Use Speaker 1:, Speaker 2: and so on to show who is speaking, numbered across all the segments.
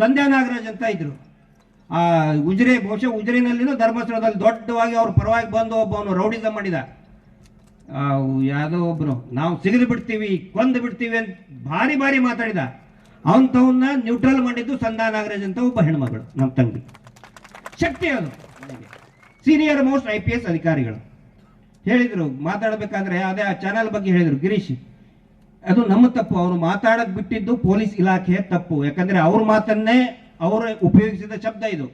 Speaker 1: ಸಂಧ್ಯಾ ನಾಗರಾಜ್ ಅಂತ ಇದ್ರು. ಆ, ಉಜ್ರೆ, ಬಹುಶಃ ಉಜಿರೆನಲ್ಲಿನೂ ಧರ್ಮಸ್ಥಳದಲ್ಲಿ ದೊಡ್ಡವಾಗಿ ಅವ್ರ ಪರವಾಗಿ ಬಂದು ಒಬ್ಬವನು ರೌಡಿಸಮ್ ಮಾಡಿದ. ಯಾವುದೋ ಒಬ್ಬರು ನಾವು ಸಿಗದು ಬಿಡ್ತೀವಿ, ಕೊಂದು ಬಿಡ್ತೀವಿ ಅಂತ ಭಾರಿ ಭಾರಿ ಮಾತಾಡಿದ. ಅವನತವನ್ನ ನ್ಯೂಟ್ರಲ್ ಮಾಡಿದ್ದು ಸಂಧ್ಯಾ ನಾಗರಾಜ್ ಅಂತ ಒಬ್ಬ ಹೆಣ್ಮಗಳು ನಮ್ಮ ತಂಗಿ. ಶಕ್ತಿ ಅದು senior most I P S ಅಧಿಕಾರಿಗಳು. ಹೇಳಿದರು, ಮಾತಾಡಬೇಕಾದ್ರೆ ಅದೇ ಆ ಚಾನಲ್ ಬಗ್ಗೆ ಹೇಳಿದರು, ಗಿರೀಶ್. ಅದು ನಮ್ಮ ತಪ್ಪು. ಅವರು ಮಾತಾಡಕ್ ಬಿಟ್ಟಿದ್ದು ಪೊಲೀಸ್ ಇಲಾಖೆ ತಪ್ಪು. ಯಾಕಂದ್ರೆ ಅವ್ರ ಮಾತನ್ನೇ ಅವರು ಉಪಯೋಗಿಸಿದ ಶಬ್ದ ಇದು.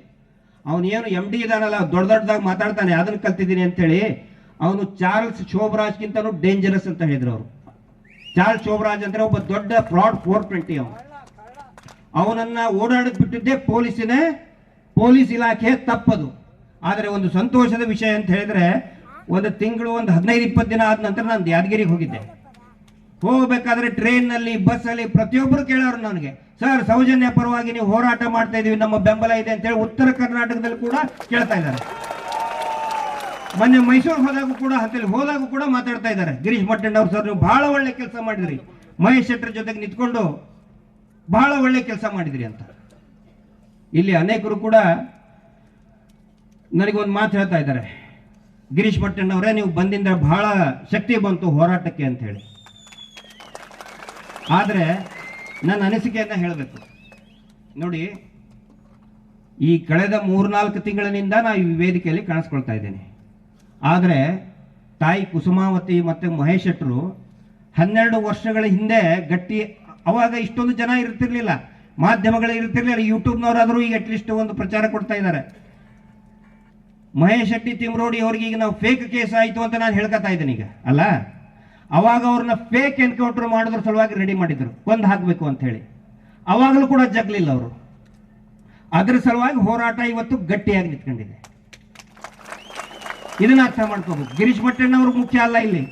Speaker 1: ಅವನೇನು ಏನು ಎಂ ಡಿ ಇದಾನಲ್ಲ ದೊಡ್ಡ ದೊಡ್ಡದಾಗಿ ಮಾತಾಡ್ತಾನೆ, ಅದನ್ನ ಕಲ್ತಿದ್ದೀನಿ ಅಂತೇಳಿ ಅವನು ಚಾರ್ಲ್ಸ್ ಶೋಭರಾಜ್ಗಿಂತನೂ ಡೇಂಜರಸ್ ಅಂತ ಹೇಳಿದ್ರು ಅವರು. ಚಾರ್ಲ್ಸ್ ಶೋಭರಾಜ್ ಅಂದ್ರೆ ಒಬ್ಬ ದೊಡ್ಡ ಫ್ರಾಡ್ ಫೋರ್ ಟ್ವೆಂಟಿ ಅವನು. ಅವನನ್ನ ಓಡಾಡಕ್ ಬಿಟ್ಟಿದ್ದೇ ಪೊಲೀಸಿನ, ಪೊಲೀಸ್ ಇಲಾಖೆ ತಪ್ಪದು. ಆದರೆ ಒಂದು ಸಂತೋಷದ ವಿಷಯ ಅಂತ ಹೇಳಿದ್ರೆ, ಒಂದು ತಿಂಗಳು, ಒಂದು ಹದಿನೈದು, ಇಪ್ಪತ್ತು ದಿನ ಆದ ನಂತರ ನಾನು ಯಾದಗಿರಿಗೆ ಹೋಗಿದ್ದೆ. ಹೋಗಬೇಕಾದ್ರೆ ಬಸ್ ಬಸ್ಸಲ್ಲಿ ಪ್ರತಿಯೊಬ್ಬರು ಕೇಳೋರು ನನಗೆ. ಸರ್, ಸೌಜನ್ಯ ಪರವಾಗಿ ನೀವು ಹೋರಾಟ ಮಾಡ್ತಾ ಇದೀವಿ, ನಮ್ಮ ಬೆಂಬಲ ಇದೆ ಅಂತ ಹೇಳಿ ಉತ್ತರ ಕರ್ನಾಟಕದಲ್ಲಿ ಕೂಡ ಕೇಳ್ತಾ ಇದ್ದಾರೆ. ಮೊನ್ನೆ ಮೈಸೂರು ಹೋದಾಗ ಕೂಡ ಅಂತೇಳಿ ಹೋದಾಗ ಕೂಡ ಮಾತಾಡ್ತಾ ಇದ್ದಾರೆ. ಗಿರೀಶ್ ಮಟ್ಟಣ್ಣ ಅವ್ರು ಸರ್, ನೀವು ಬಹಳ ಒಳ್ಳೆ ಕೆಲಸ ಮಾಡಿದ್ರಿ. ಮಹೇಶ್ ಶೆಟ್ಟರ್ ಜೊತೆಗೆ ನಿಂತ್ಕೊಂಡು ಬಹಳ ಒಳ್ಳೆ ಕೆಲಸ ಮಾಡಿದ್ರಿ ಅಂತ. ಇಲ್ಲಿ ಅನೇಕರು ಕೂಡ ನನಗೊಂದು ಮಾತು ಹೇಳ್ತಾ ಇದ್ದಾರೆ. ಗಿರೀಶ್ ಮಟ್ಟಣ್ಣವರೇ, ನೀವು ಬಂದಿಂದ ಬಹಳ ಶಕ್ತಿ ಬಂತು ಹೋರಾಟಕ್ಕೆ ಅಂತ ಹೇಳಿ ಆದರೆ ನನ್ನ ಅನಿಸಿಕೆಯನ್ನು ಹೇಳಬೇಕು. ನೋಡಿ, ಈ ಕಳೆದ ಮೂರ್ನಾಲ್ಕು ತಿಂಗಳಿನಿಂದ ನಾನು ಈ ವೇದಿಕೆಯಲ್ಲಿ ಕಾಣಿಸ್ಕೊಳ್ತಾ ಇದ್ದೇನೆ. ಆದರೆ ತಾಯಿ ಕುಸುಮಾವತಿ ಮತ್ತು ಮಹೇಶ್ ಶೆಟ್ಟರು ಹನ್ನೆರಡು ವರ್ಷಗಳ ಹಿಂದೆ ಗಟ್ಟಿ, ಅವಾಗ ಇಷ್ಟೊಂದು ಜನ ಇರ್ತಿರ್ಲಿಲ್ಲ, ಮಾಧ್ಯಮಗಳು ಇರ್ತಿರ್ಲಿಲ್ಲ, ಯೂಟ್ಯೂಬ್ನವರಾದರೂ ಈಗ ಅಟ್ಲೀಸ್ಟ್ ಒಂದು ಪ್ರಚಾರ ಕೊಡ್ತಾ ಇದ್ದಾರೆ. ಮಹೇಶ್ ಶೆಟ್ಟಿ ತಿಮ್ರೋಡಿ ಅವ್ರಿಗೆ ಈಗ ನಾವು ಫೇಕ್ ಕೇಸ್ ಆಯಿತು ಅಂತ ನಾನು ಹೇಳ್ಕೊತಾ ಇದ್ದೀನಿ ಈಗ, ಅಲ್ಲ? ಅವಾಗ ಅವ್ರನ್ನ ಫೇಕ್ ಎನ್ಕೌಂಟರ್ ಮಾಡೋದ್ರ ಸಲುವಾಗಿ ರೆಡಿ ಮಾಡಿದ್ರು. ಒಂದು ಹಾಕಬೇಕು ಅಂತ ಹೇಳಿ. ಅವಾಗಲೂ ಕೂಡ ಜಗ್ಲಿಲ್ಲ ಅವರು. ಅದ್ರ ಸಲುವಾಗಿ ಹೋರಾಟ ಇವತ್ತು ಗಟ್ಟಿಯಾಗಿ ನಿಂತ್ಕೊಂಡಿದೆ. ಇದನ್ನ ಅರ್ಥ ಮಾಡ್ಕೋಬೇಕು. ಗಿರೀಶ್ ಮಟ್ಟಣ್ಣವ್ರು ಮುಖ್ಯ ಅಲ್ಲ ಇಲ್ಲಿ.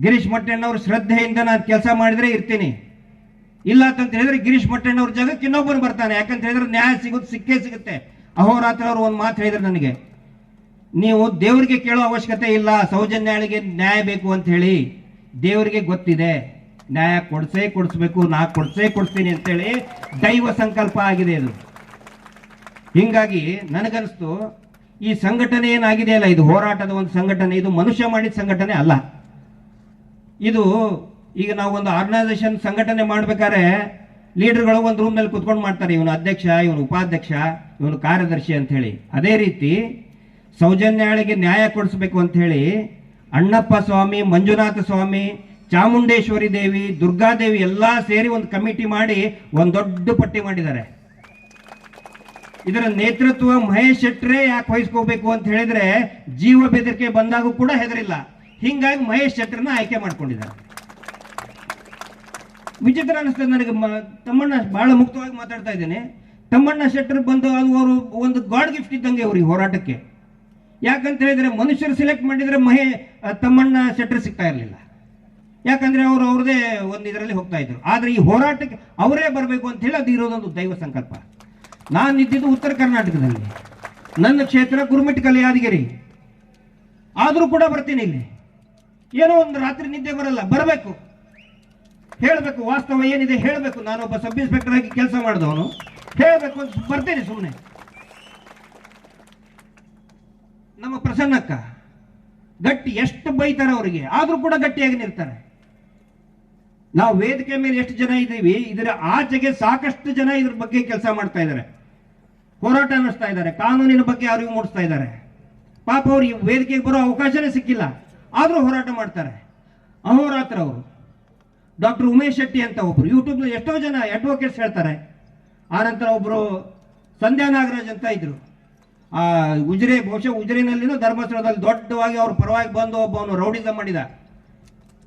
Speaker 1: ಗಿರೀಶ್ ಮಟ್ಟಣ್ಣವ್ರು ಶ್ರದ್ಧೆಯಿಂದ ನಾನು ಕೆಲಸ ಮಾಡಿದ್ರೆ ಇರ್ತೀನಿ. ಇಲ್ಲ ಅಂತ ಹೇಳಿದ್ರೆ ಗಿರೀಶ್ ಮಟ್ಟಣ್ಣವ್ರ ಜಾಗಕ್ಕೆ ಇನ್ನೊಬ್ಬರು ಬರ್ತಾನೆ. ಯಾಕಂತ ಹೇಳಿದ್ರೆ ನ್ಯಾಯ ಸಿಗುತ್ತೆ ಸಿಕ್ಕೇ ಸಿಗುತ್ತೆ. ಅಹೋರಾತ್ರ ಅವರು ಒಂದು ಮಾತು ಹೇಳಿದ್ರು ನನಗೆ. ನೀವು ದೇವರಿಗೆ ಕೇಳೋ ಅವಶ್ಯಕತೆ ಇಲ್ಲ, ಸೌಜನ್ಯಾಳಿಗೆ ನ್ಯಾಯ ಬೇಕು ಅಂತ ಹೇಳಿ ದೇವರಿಗೆ ಗೊತ್ತಿದೆ. ನ್ಯಾಯ ಕೊಡಿಸೇ ಕೊಡಿಸ್ಬೇಕು, ನಾ ಕೊಡಿಸೇ ಕೊಡಿಸ್ತೀನಿ ಅಂತೇಳಿ ದೈವ ಸಂಕಲ್ಪ ಆಗಿದೆ ಇದು. ಹಿಂಗಾಗಿ ನನಗನ್ನಿಸ್ತು ಈ ಸಂಘಟನೆ ಏನಾಗಿದೆ ಅಲ್ಲ, ಇದು ಹೋರಾಟದ ಒಂದು ಸಂಘಟನೆ, ಇದು ಮನುಷ್ಯ ಮಾಡಿದ ಸಂಘಟನೆ ಅಲ್ಲ. ಇದು ಈಗ ನಾವು ಒಂದು ಆರ್ಗನೈಸೇಷನ್ ಸಂಘಟನೆ ಮಾಡ್ಬೇಕಾದ್ರೆ ಲೀಡರ್ಗಳು ಒಂದು ರೂಮ್ನಲ್ಲಿ ಕುತ್ಕೊಂಡು ಮಾಡ್ತಾರೆ, ಇವನು ಅಧ್ಯಕ್ಷ, ಇವನು ಉಪಾಧ್ಯಕ್ಷ, ಇವನು ಕಾರ್ಯದರ್ಶಿ ಅಂತ ಹೇಳಿ. ಅದೇ ರೀತಿ ಸೌಜನ್ಯಾಳಿಗೆ ನ್ಯಾಯ ಕೊಡಿಸ್ಬೇಕು ಅಂತ ಹೇಳಿ ಅಣ್ಣಪ್ಪ ಸ್ವಾಮಿ, ಮಂಜುನಾಥ ಸ್ವಾಮಿ, ಚಾಮುಂಡೇಶ್ವರಿ ದೇವಿ ದುರ್ಗಾದೇವಿ ಎಲ್ಲಾ ಸೇರಿ ಒಂದು ಕಮಿಟಿ ಮಾಡಿ ಒಂದು ದೊಡ್ಡ ಪಟ್ಟಿ ಮಾಡಿದ್ದಾರೆ. ಇದರ ನೇತೃತ್ವ ಮಹೇಶ್ ಶೆಟ್ರೆ ಯಾಕೆ ವಹಿಸ್ಕೋಬೇಕು ಅಂತ ಹೇಳಿದ್ರೆ ಜೀವ ಬೆದರಿಕೆ ಬಂದಾಗೂ ಕೂಡ ಹೆದರಿಲ್ಲ. ಹಿಂಗಾಗಿ ಮಹೇಶ್ ಶೆಟ್ರನ್ನ ಆಯ್ಕೆ ಮಾಡ್ಕೊಂಡಿದ್ದಾರೆ. ವಿಚಿತ್ರ ಅನಿಸ್ತದೆ ನನಗೆ ತಮ್ಮಣ್ಣ ಬಹಳ ಮುಕ್ತವಾಗಿ ಮಾತಾಡ್ತಾ ಇದ್ದೇನೆ. ತಮ್ಮಣ್ಣ ಶೆಟ್ಟರ್ ಬಂದು ಅದು ಅವರು ಒಂದು ಗಾಡ್ ಗಿಫ್ಟ್ ಇದ್ದಂಗೆ ಅವ್ರಿಗೆ ಹೋರಾಟಕ್ಕೆ. ಯಾಕಂತ ಹೇಳಿದ್ರೆ ಮನುಷ್ಯರು ಸೆಲೆಕ್ಟ್ ಮಾಡಿದ್ರೆ ಮಹೇ ತಮ್ಮಣ್ಣ ಶೆಟ್ಟರ್ ಸಿಗ್ತಾ ಇರಲಿಲ್ಲ. ಯಾಕಂದ್ರೆ ಅವರು ಅವ್ರದೇ ಒಂದು ಇದರಲ್ಲಿ ಹೋಗ್ತಾ ಇದ್ರು. ಆದ್ರೆ ಈ ಹೋರಾಟಕ್ಕೆ ಅವರೇ ಬರಬೇಕು ಅಂತ ಹೇಳಿ ಅದು ಇರೋದೊಂದು ದೈವ ಸಂಕಲ್ಪ. ನಾನು ಇದ್ದಿದ್ದು ಉತ್ತರ ಕರ್ನಾಟಕದಲ್ಲಿ. ನನ್ನ ಕ್ಷೇತ್ರ ಗುರುಮಿಟ್ಕಲ್ ಯಾದಗಿರಿ. ಆದರೂ ಕೂಡ ಬರ್ತೀನಿ ಇಲ್ಲಿ. ಏನೋ ಒಂದು ರಾತ್ರಿ ನಿದ್ದೆ ಬರಲ್ಲ, ಬರಬೇಕು. ಹೇಳಬೇಕು, ವಾಸ್ತವ ಏನಿದೆ ಹೇಳಬೇಕು. ನಾನೊಬ್ಬ ಸಬ್ ಇನ್ಸ್ಪೆಕ್ಟರ್ ಆಗಿ ಕೆಲಸ ಮಾಡಿದವನು. ಹೇಳಬೇಕು ಅಂತ ಬರ್ತೀನಿ ಸುಮ್ಮನೆ ನಮ್ಮ ಪ್ರಸನ್ನಕ್ಕ ಗಟ್ಟಿ ಎಷ್ಟು ಬೈತಾರೆ ಅವರಿಗೆ, ಆದರೂ ಕೂಡ ಗಟ್ಟಿಯಾಗಿ ನಿರ್ತಾರೆ ನಾವು ವೇದಿಕೆ ಮೇಲೆ ಎಷ್ಟು ಜನ ಇದ್ದೀವಿ, ಇದರ ಆಚೆಗೆ ಸಾಕಷ್ಟು ಜನ ಇದ್ರ ಬಗ್ಗೆ ಕೆಲಸ ಮಾಡ್ತಾ ಇದ್ದಾರೆ. ಹೋರಾಟ ನಡೆಸ್ತಾ ಇದ್ದಾರೆ, ಕಾನೂನಿನ ಬಗ್ಗೆ ಅರಿವು ಮೂಡಿಸ್ತಾ ಇದ್ದಾರೆ. ಪಾಪ ಅವ್ರಿಗೆ ಈ ವೇದಿಕೆಗೆ ಬರೋ ಅವಕಾಶನೇ ಸಿಕ್ಕಿಲ್ಲ, ಆದರೂ ಹೋರಾಟ ಮಾಡ್ತಾರೆ. ಅಹೋರಾತ್ರ ಅವರು ಡಾಕ್ಟರ್ ಉಮೇಶ್ ಶೆಟ್ಟಿ ಅಂತ ಒಬ್ರು ಯೂಟ್ಯೂಬ್ನ ಎಷ್ಟೋ ಜನ ಅಡ್ವೊಕೇಟ್ಸ್ ಹೇಳ್ತಾರೆ. ಆನಂತರ ಒಬ್ಬರು ಸಂಧ್ಯಾ ನಾಗರಾಜ್ ಅಂತ ಇದ್ರು. ಆ ಉಜಿರೆ ಬಹುಶಃ ಉಜಿರೆನಲ್ಲಿನೂ ಧರ್ಮಸ್ಥಳದಲ್ಲಿ ದೊಡ್ಡವಾಗಿ ಅವ್ರ ಪರವಾಗಿ ಬಂದು ಒಬ್ಬವನು ರೌಡಿಸಮ್ ಮಾಡಿದ.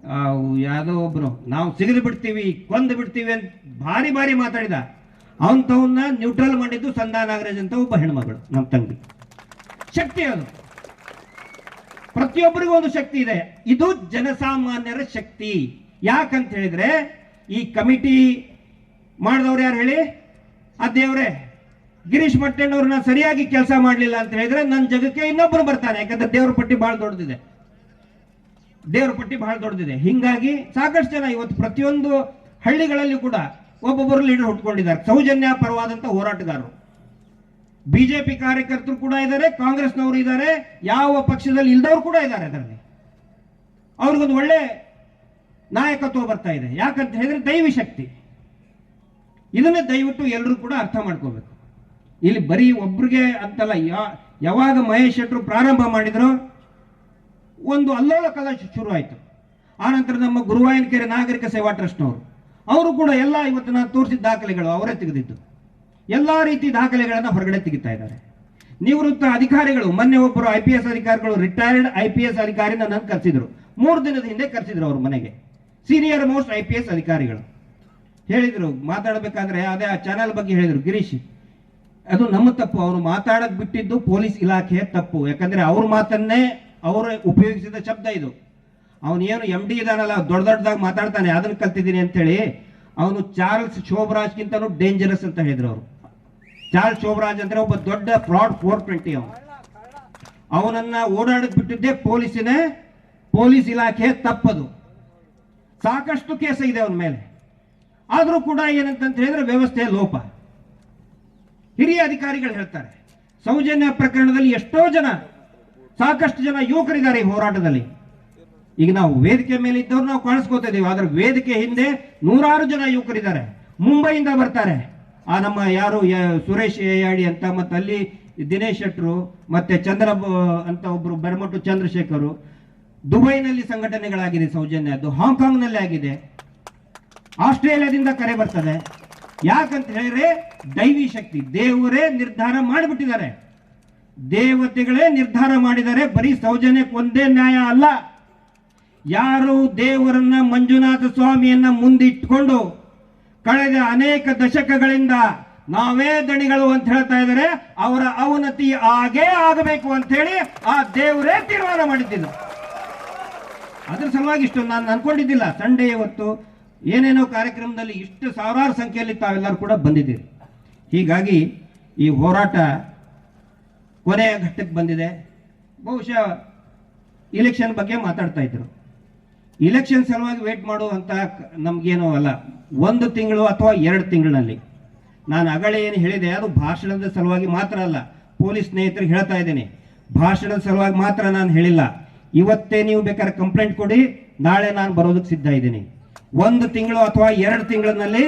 Speaker 1: ಆ, ಯಾವುದೋ ಒಬ್ಬನು ನಾವು ಸಿಗದು ಬಿಡ್ತೀವಿ ಕೊಂದು ಬಿಡ್ತೀವಿ ಅಂತ ಭಾರಿ ಭಾರಿ ಮಾತಾಡಿದ. ಅವನ್ ನ್ಯೂಟ್ರಲ್ ಮಾಡಿದ್ದು ಸಂಧಾ ನಾಗರಾಜ್ ಅಂತ ಒಬ್ಬ ಹೆಣ್ಮಗಳು ನಮ್ಮ ತಂಗಿ. ಶಕ್ತಿ ಅದು. ಪ್ರತಿಯೊಬ್ಬರಿಗೂ ಒಂದು ಶಕ್ತಿ ಇದೆ. ಇದು ಜನಸಾಮಾನ್ಯರ ಶಕ್ತಿ. ಯಾಕಂತ ಹೇಳಿದ್ರೆ ಈ ಕಮಿಟಿ ಮಾಡಿದವ್ರು ಯಾರು ಹೇಳಿ? ಆ ದೇವ್ರೆ. ಗಿರೀಶ್ ಮಟ್ಟಣ್ಣವ್ರನ್ನ ಸರಿಯಾಗಿ ಕೆಲಸ ಮಾಡಲಿಲ್ಲ ಅಂತ ಹೇಳಿದ್ರೆ ನನ್ನ ಜಗಕ್ಕೆ ಇನ್ನೊಬ್ರು ಬರ್ತಾನೆ ಯಾಕಂದ್ರೆ ದೇವ್ರ ಪಟ್ಟಿ ಬಹಳ ದೊಡ್ಡದಿದೆ. ದೇವ್ರ ಪಟ್ಟಿ ಬಹಳ ದೊಡ್ಡದಿದೆ. ಹಿಂಗಾಗಿ ಸಾಕಷ್ಟು ಜನ ಇವತ್ತು ಪ್ರತಿಯೊಂದು ಹಳ್ಳಿಗಳಲ್ಲಿ ಕೂಡ ಒಬ್ಬೊಬ್ಬರು ಲೀಡರ್ ಹುಟ್ಕೊಂಡಿದ್ದಾರೆ. ಸೌಜನ್ಯ ಪರವಾದಂತ ಹೋರಾಟಗಾರರು. ಬಿಜೆಪಿ ಕಾರ್ಯಕರ್ತರು ಕೂಡ ಇದ್ದಾರೆ, ಕಾಂಗ್ರೆಸ್ನವರು ಇದ್ದಾರೆ, ಯಾವ ಪಕ್ಷದಲ್ಲಿ ಇಲ್ದವ್ರು ಕೂಡ ಇದ್ದಾರೆ ಅದರಲ್ಲಿ. ಅವ್ರಿಗೊಂದು ಒಳ್ಳೆ ನಾಯಕತ್ವ ಬರ್ತಾ ಇದೆ. ಯಾಕಂತ ಹೇಳಿದ್ರೆ ದೈವಿ ಶಕ್ತಿ. ಇದನ್ನೇ ದಯವಿಟ್ಟು ಎಲ್ಲರೂ ಕೂಡ ಅರ್ಥ ಮಾಡ್ಕೋಬೇಕು. ಇಲ್ಲಿ ಬರೀ ಒಬ್ರಿಗೆ ಅಂತಲ್ಲ ಯಾವಾಗ ಮಹೇಶ್ ಶೆಟ್ರು ಪ್ರಾರಂಭ ಮಾಡಿದ್ರು? ಒಂದು ಅಲ್ಲೋಲ ಕಲಾಶ ಶುರು ಆಯಿತು. ಆನಂತರ ನಮ್ಮ ಗುರುವಾಯನಕೆರೆ ನಾಗರಿಕ ಸೇವಾ ಟ್ರಸ್ಟ್ನವರು. ಅವರು ಕೂಡ ಎಲ್ಲ ಇವತ್ತು ನಾನು ತೋರಿಸಿದ ದಾಖಲೆಗಳು ಅವರೇ ತೆಗೆದಿದ್ದು. ಎಲ್ಲ ರೀತಿ ದಾಖಲೆಗಳನ್ನು ಹೊರಗಡೆ ತೆಗಿತಾ ಇದ್ದಾರೆ. ನಿವೃತ್ತ ಅಧಿಕಾರಿಗಳು, ಮೊನ್ನೆ ಒಬ್ಬರು ಐ ಪಿ ಎಸ್ ಅಧಿಕಾರಿಗಳು ರಿಟೈರ್ಡ್ ಐ ಪಿ ಎಸ್ ಅಧಿಕಾರಿ ನನ್ನ ಕರೆಸಿದ್ರು. ಮೂರು ದಿನದ ಹಿಂದೆ ಕರೆಸಿದ್ರು ಅವರು ಮನೆಗೆ. Senior most I P S ಅಧಿಕಾರಿಗಳು. ಹೇಳಿದರು, ಮಾತಾಡಬೇಕಾದ್ರೆ ಅದೇ ಆ ಚಾನಲ್ ಬಗ್ಗೆ ಹೇಳಿದರು, ಗಿರೀಶ್. ಅದು ನಮ್ಮ ತಪ್ಪು. ಅವರು ಮಾತಾಡಕ್ ಬಿಟ್ಟಿದ್ದು ಪೊಲೀಸ್ ಇಲಾಖೆಯ ತಪ್ಪು. ಯಾಕಂದ್ರೆ ಅವ್ರ ಮಾತನ್ನೇ ಅವರು ಉಪಯೋಗಿಸಿದ ಶಬ್ದ ಇದು. ಅವನು ಏನು ಎಂ ಡಿ ಇದಾನಲ್ಲ ದೊಡ್ಡ ದೊಡ್ಡದಾಗಿ ಮಾತಾಡ್ತಾನೆ ಅದನ್ನ ಕಲ್ತಿದ್ದೀನಿ ಅಂತೇಳಿ ಅವನು ಚಾರ್ಲ್ಸ್ ಶೋಭರಾಜ್ಗಿಂತನೂ ಡೇಂಜರಸ್ ಅಂತ ಹೇಳಿದ್ರು ಅವರು. ಚಾರ್ಲ್ಸ್ ಶೋಭರಾಜ್ ಅಂದ್ರೆ ಒಬ್ಬ ದೊಡ್ಡ ಫ್ರಾಡ್ ಫೋರ್ ಟ್ವೆಂಟಿ ಅವನು. ಅವನನ್ನ ಓಡಾಡಕ್ ಬಿಟ್ಟಿದ್ದೇ ಪೊಲೀಸಿನೇ, ಪೊಲೀಸ್ ಇಲಾಖೆ ತಪ್ಪದು. ಸಾಕಷ್ಟು ಕೇಸ ಇದೆ ಅವನ ಮೇಲೆ. ಆದರೂ ಕೂಡ ಏನಂತ ಹೇಳಿದ್ರೆ ವ್ಯವಸ್ಥೆಯ ಲೋಪ. ಹಿರಿಯ ಅಧಿಕಾರಿಗಳು ಹೇಳ್ತಾರೆ, ಸೌಜನ್ಯ ಪ್ರಕರಣದಲ್ಲಿ ಎಷ್ಟೋ ಜನ, ಸಾಕಷ್ಟು ಜನ ಯುವಕರಿದ್ದಾರೆ ಈ ಹೋರಾಟದಲ್ಲಿ. ಈಗ ನಾವು ವೇದಿಕೆ ಮೇಲೆ ಇದ್ದವ್ರು ನಾವು ಕಾಣಿಸ್ಕೋತಾ ಇದೀವಿ, ಆದ್ರೆ ವೇದಿಕೆ ಹಿಂದೆ ನೂರಾರು ಜನ ಯುವಕರಿದ್ದಾರೆ. ಮುಂಬೈಯಿಂದ ಬರ್ತಾರೆ. ಆ ನಮ್ಮ ಯಾರು ಸುರೇಶ್ ಏಯಾಡಿ ಅಂತ, ಮತ್ತೆ ಅಲ್ಲಿ ದಿನೇಶ್ ಶೆಟ್ರು, ಮತ್ತೆ ಚಂದ್ರ ಅಂತ ಒಬ್ರು ಬೆರಮಟ್ಟು ಚಂದ್ರಶೇಖರ್, ದುಬೈನಲ್ಲಿ ಸಂಘಟನೆಗಳಾಗಿದೆ ಸೌಜನ್ಯದ್ದು, ಹಾಂಗ್ಕಾಂಗ್ನಲ್ಲಿ ಆಗಿದೆ. ಆಸ್ಟ್ರೇಲಿಯಾದಿಂದ ಕರೆ ಬರ್ತದೆ. ಯಾಕಂತ ಹೇಳಿದ್ರೆ ದೈವಿ ಶಕ್ತಿ, ದೇವರೇ ನಿರ್ಧಾರ ಮಾಡಿಬಿಟ್ಟಿದ್ದಾರೆ. ದೇವತೆಗಳೇ ನಿರ್ಧಾರ ಮಾಡಿದ್ದಾರೆ, ಬರೀ ಸೌಜನ್ಯಕ್ಕೆ ಒಂದೇ ನ್ಯಾಯ ಅಲ್ಲ. ಯಾರು ದೇವರನ್ನ ಮಂಜುನಾಥ ಸ್ವಾಮಿಯನ್ನ ಮುಂದಿಟ್ಕೊಂಡು ಕಳೆದ ಅನೇಕ ದಶಕಗಳಿಂದ ನಾವೇ ದಣಿಗಳು ಅಂತ ಹೇಳ್ತಾ ಇದ್ದಾರೆ, ಅವರ ಅವನತಿ ಆಗೇ ಆಗಬೇಕು ಅಂತ ಹೇಳಿ ಆ ದೇವರೇ ತೀರ್ಮಾನ ಮಾಡಿದ್ದಿಲ್ಲ ಅದ್ರ ಸಲುವಾಗಿ ಇಷ್ಟು ನಾನು ಅನ್ಕೊಂಡಿದ್ದಿಲ್ಲ, ಸಂಡೇ ಇವತ್ತು ಏನೇನೋ ಕಾರ್ಯಕ್ರಮದಲ್ಲಿ ಇಷ್ಟು ಸಾವಿರಾರು ಸಂಖ್ಯೆಯಲ್ಲಿ ತಾವೆಲ್ಲರೂ ಕೂಡ ಬಂದಿದ್ದೀರಿ. ಹೀಗಾಗಿ ಈ ಹೋರಾಟ ಕೊನೆಯ ಘಟ್ಟಕ್ಕೆ ಬಂದಿದೆ. ಬಹುಶಃ ಇಲೆಕ್ಷನ್ ಬಗ್ಗೆ ಮಾತಾಡ್ತಾ ಇದ್ರು. ಇಲೆಕ್ಷನ್ ಸಲುವಾಗಿ ವೇಟ್ ಮಾಡುವಂತ ನಮ್ಗೇನು ಅಲ್ಲ, ಒಂದು ತಿಂಗಳು ಅಥವಾ ಎರಡು ತಿಂಗಳಿನಲ್ಲಿ. ನಾನು ಅಗಳೆ ಏನು ಹೇಳಿದೆ, ಅದು ಭಾಷಣದ ಸಲುವಾಗಿ ಮಾತ್ರ ಅಲ್ಲ, ಪೊಲೀಸ್ ಸ್ನೇಹಿತರಿಗೆ ಹೇಳ್ತಾ ಇದ್ದೀನಿ. ಭಾಷಣದ ಸಲುವಾಗಿ ಮಾತ್ರ ನಾನು ಹೇಳಿಲ್ಲ. ಇವತ್ತೇ ನೀವು ಬೇಕಾದ್ರೆ ಕಂಪ್ಲೇಂಟ್ ಕೊಡಿ, ನಾಳೆ ನಾನು ಬರೋದಕ್ಕೆ ಸಿದ್ಧ ಇದ್ದೀನಿ. ಒಂದು ತಿಂಗಳು ಅಥವಾ ಎರಡು ತಿಂಗಳಿನಲ್ಲಿ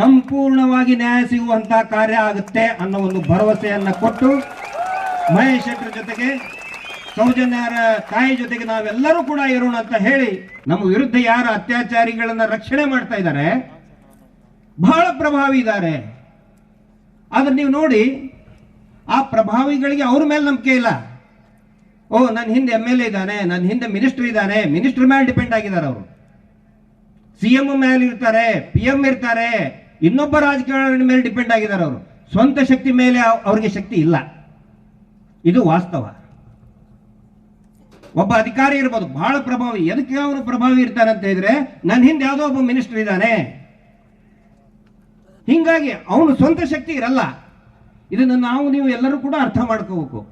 Speaker 1: ಸಂಪೂರ್ಣವಾಗಿ ನ್ಯಾಯ ಸಿಗುವಂತ ಕಾರ್ಯ ಆಗುತ್ತೆ ಅನ್ನೋ ಒಂದು ಭರವಸೆಯನ್ನ ಕೊಟ್ಟು ಮಹೇಶ್ ಶೆಟ್ಟರ್ ಜೊತೆಗೆ ಸೌಜನ್ಯರ ತಾಯಿ ಜೊತೆಗೆ ನಾವೆಲ್ಲರೂ ಕೂಡ ಇರೋಣ ಅಂತ ಹೇಳಿ ನಮ್ಮ ವಿರುದ್ಧ ಯಾರು ಅತ್ಯಾಚಾರಿಗಳನ್ನ ರಕ್ಷಣೆ ಮಾಡ್ತಾ ಇದ್ದಾರೆ, ಬಹಳ ಪ್ರಭಾವಿ ಇದ್ದಾರೆ. ಆದ್ರೆ ನೀವು ನೋಡಿ, ಆ ಪ್ರಭಾವಿಗಳಿಗೆ ಅವ್ರ ಮೇಲೆ ನಂಬಿಕೆ ಇಲ್ಲ. ಓ ನನ್ನ ಹಿಂದೆ ಎಂ ಎಲ್ ಎ ಇದ್ದಾನೆ ನನ್ನ ಹಿಂದೆ ಮಿನಿಸ್ಟರ್ ಇದ್ದಾನೆ ಮಿನಿಸ್ಟರ್ ಮೇಲೆ ಡಿಪೆಂಡ್ ಆಗಿದ್ದಾರೆ ಅವರು. ಸಿ ಎಂ ಮೇಲೆ ಇರ್ತಾರೆ ಪಿ ಎಂ ಇರ್ತಾರೆ, ಇನ್ನೊಬ್ಬ ರಾಜಕಾರಣ ಮೇಲೆ ಡಿಪೆಂಡ್ ಆಗಿದ್ದಾರೆ ಅವರು. ಸ್ವಂತ ಶಕ್ತಿ ಮೇಲೆ ಅವರಿಗೆ ಅವ್ರಿಗೆ ಶಕ್ತಿ ಇಲ್ಲ. ಇದು ವಾಸ್ತವ. ಒಬ್ಬ ಅಧಿಕಾರಿ ಇರ್ಬೋದು, ಬಹಳ ಪ್ರಭಾವಿ. ಎದಕ್ಕೆ ಅವನು ಪ್ರಭಾವಿ ಇರ್ತಾನೆ ಅಂತ ಹೇಳಿದ್ರೆ ನನ್ನ ಹಿಂದೆ ಯಾವುದೋ ಒಬ್ಬ ಮಿನಿಸ್ಟರ್ ಇದ್ದಾನೆ. ಹಿಂಗಾಗಿ ಅವನು ಸ್ವಂತ ಶಕ್ತಿ ಇರಲ್ಲ. ಇದನ್ನು ನಾವು, ನೀವು ಎಲ್ಲರೂ ಕೂಡ ಅರ್ಥ ಮಾಡ್ಕೋಬೇಕು.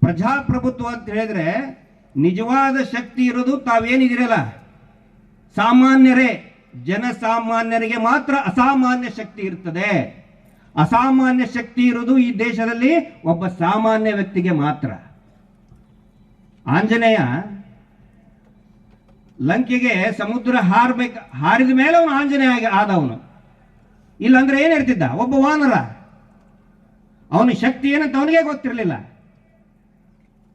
Speaker 1: ಪ್ರಜಾಪ್ರಭುತ್ವ ಅಂತ ಹೇಳಿದ್ರೆ, ನಿಜವಾದ ಶಕ್ತಿ ಇರೋದು ತಾವೇನಿದಿರಲ್ಲ ಸಾಮಾನ್ಯರೇ, ಜನಸಾಮಾನ್ಯರಿಗೆ ಮಾತ್ರ ಅಸಾಮಾನ್ಯ ಶಕ್ತಿ ಇರ್ತದೆ. ಅಸಾಮಾನ್ಯ ಶಕ್ತಿ ಇರುವುದು ಈ ದೇಶದಲ್ಲಿ ಒಬ್ಬ ಸಾಮಾನ್ಯ ವ್ಯಕ್ತಿಗೆ ಮಾತ್ರ. ಆಂಜನೇಯ ಲಂಕೆಗೆ ಸಮುದ್ರ ಹಾರ್ಬೇಕ, ಹಾರಿದ ಮೇಲೆ ಅವನು ಆಂಜನೇಯ ಆದವನು. ಇಲ್ಲಾಂದ್ರೆ ಏನಿರ್ತಿದ್ದ ಒಬ್ಬ ವಾನರ. ಅವನ ಶಕ್ತಿ ಏನಂತ ಅವನಿಗೆ ಗೊತ್ತಿರಲಿಲ್ಲ.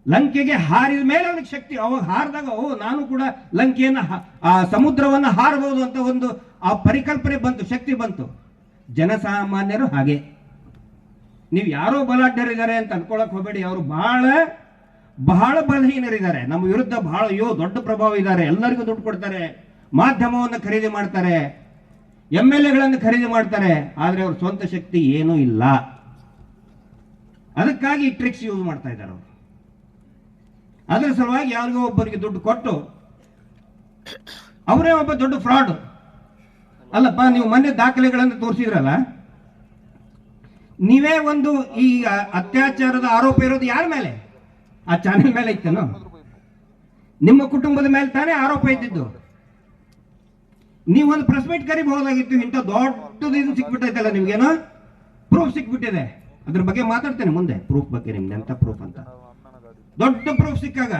Speaker 1: ಲಂಕೆಗೆ ಹಾರಿದ ಮೇಲೆ ಅವನಿಗೆ ಶಕ್ತಿ. ಅವಾಗ ಹಾರಿದಾಗ, ಓ, ನಾನು ಕೂಡ ಲಂಕೆಯನ್ನು ಆ, ಸಮುದ್ರವನ್ನು ಹಾರಬಹುದು ಅಂತ ಒಂದು, ಆ ಪರಿಕಲ್ಪನೆ ಬಂತು, ಶಕ್ತಿ ಬಂತು. ಜನಸಾಮಾನ್ಯರು ಹಾಗೆ. ನೀವು ಯಾರೋ ಬಲಾಢ್ಯರಿದ್ದಾರೆ ಅಂತ ಅನ್ಕೊಳಕ್ ಹೋಗಬೇಡಿ, ಅವರು ಬಹಳ ಬಹಳ ಬಲಹೀನರಿದ್ದಾರೆ. ನಮ್ಮ ವಿರುದ್ಧ ಬಹಳ, ಅಯ್ಯೋ, ದೊಡ್ಡ ಪ್ರಭಾವ ಇದ್ದಾರೆ. ಎಲ್ಲರಿಗೂ ದುಡ್ಡು ಕೊಡ್ತಾರೆ. ಮಾಧ್ಯಮವನ್ನು ಖರೀದಿ ಮಾಡ್ತಾರೆ. ಎಂ ಎಲ್ ಎಗಳನ್ನು ಖರೀದಿ ಮಾಡ್ತಾರೆ. ಆದರೆ ಅವ್ರ ಸ್ವಂತ ಶಕ್ತಿ ಏನೂ ಇಲ್ಲ. ಅದಕ್ಕಾಗಿ ಟ್ರಿಕ್ಸ್ ಯೂಸ್ ಮಾಡ್ತಾ ಇದ್ದಾರೆ ಅವರು. ಅದರ ಸಲುವಾಗಿ ಯಾರಿಗೋ ಒಬ್ಬರಿಗೆ ದುಡ್ಡು ಕೊಟ್ಟು, ಅವರೇ ಒಬ್ಬ ದೊಡ್ಡ ಫ್ರಾಡ್. ಅಲ್ಲಪ್ಪ, ನೀವು ಮೊನ್ನೆ ದಾಖಲೆಗಳನ್ನು ತೋರಿಸಿದ್ರಲ್ಲ? ನೀವೇ ಒಂದು ಈ ಅತ್ಯಾಚಾರದ ಆರೋಪ ಇರೋದು ಯಾರ ಮೇಲೆ? ಆ ಚಾನೆಲ್ ಮೇಲೆ ಇತ್ತೇನೋ? ನಿಮ್ಮ ಕುಟುಂಬದ ಮೇಲೆ ತಾನೇ ಆರೋಪ ಇದ್ದಿದ್ದು. ಒಂದು ಪ್ರೆಸ್ ಮೀಟ್ ಕರಿಬಹುದಾಗಿತ್ತು ಇಂಥ ದೊಡ್ಡದು ಇದು ಸಿಕ್ಬಿಟ್ಟೈತಲ್ಲ ನಿಮ್ಗೇನೋ? ಪ್ರೂಫ್ ಸಿಕ್ಬಿಟ್ಟಿದೆ. ಅದ್ರ ಬಗ್ಗೆ ಮಾತಾಡ್ತೇನೆ ಮುಂದೆ. ಪ್ರೂಫ್ ಬಗ್ಗೆ ನಿಮ್ಗೆ ಎಂತ ಪ್ರೂಫ್ ಅಂತ. ದೊಡ್ಡ ಪ್ರೂಫ್ ಸಿಕ್ಕಾಗ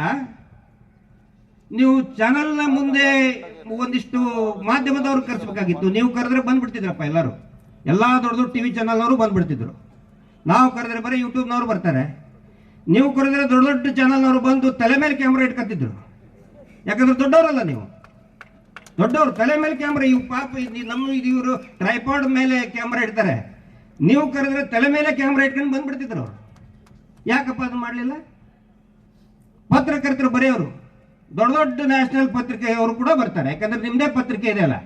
Speaker 1: ನೀವು ಚಾನಲ್ನ ಮುಂದೆ ಒಂದಿಷ್ಟು ಮಾಧ್ಯಮದವ್ರು ಕರೆಸ್ಬೇಕಾಗಿತ್ತು. ನೀವು ಕರೆದ್ರೆ ಬಂದ್ಬಿಡ್ತಿದ್ರಪ್ಪ ಎಲ್ಲರೂ. ಎಲ್ಲಾ ದೊಡ್ಡ ದೊಡ್ಡ ಟಿವಿ ಚಾನಲ್ನವರು ಬಂದ್ಬಿಡ್ತಿದ್ರು. ನಾವು ಕರೆದ್ರೆ ಬರೀ ಯೂಟ್ಯೂಬ್ನವ್ರು ಬರ್ತಾರೆ. ನೀವು ಕರೆದ್ರೆ ದೊಡ್ಡ ದೊಡ್ಡ ಚಾನಲ್ನವರು ಬಂದು ತಲೆ ಮೇಲೆ ಕ್ಯಾಮ್ರಾ ಇಟ್ಕೊತಿದ್ರು ಯಾಕಂದ್ರೆ ದೊಡ್ಡವರಲ್ಲ ನೀವು. ದೊಡ್ಡವರು ತಲೆ ಮೇಲೆ ಕ್ಯಾಮ್ರಾ ಇವು ಪಾಪ ನಮ್ಮ ಇವರು ಟ್ರೈಪಾಡ್ ಮೇಲೆ ಕ್ಯಾಮ್ರಾ ಇಡ್ತಾರೆ. ನೀವು ಕರೆದ್ರೆ ತಲೆ ಮೇಲೆ ಕ್ಯಾಮ್ರಾ ಇಟ್ಕೊಂಡು ಬಂದ್ಬಿಡ್ತಿದ್ರು ಅವ್ರು. ಯಾಕಪ್ಪ ಅದು ಮಾಡಲಿಲ್ಲ? ಪತ್ರಕರ್ತರು ಬರೆಯೋರು. ದೊಡ್ಡ ದೊಡ್ಡ ನ್ಯಾಷನಲ್ ಪತ್ರಿಕೆಯವರು ಕೂಡ ಬರ್ತಾರೆ. ಯಾಕಂದ್ರೆ ನಿಮ್ದೇ ಪತ್ರಿಕೆ ಇದೆ ಅಲ್ಲ.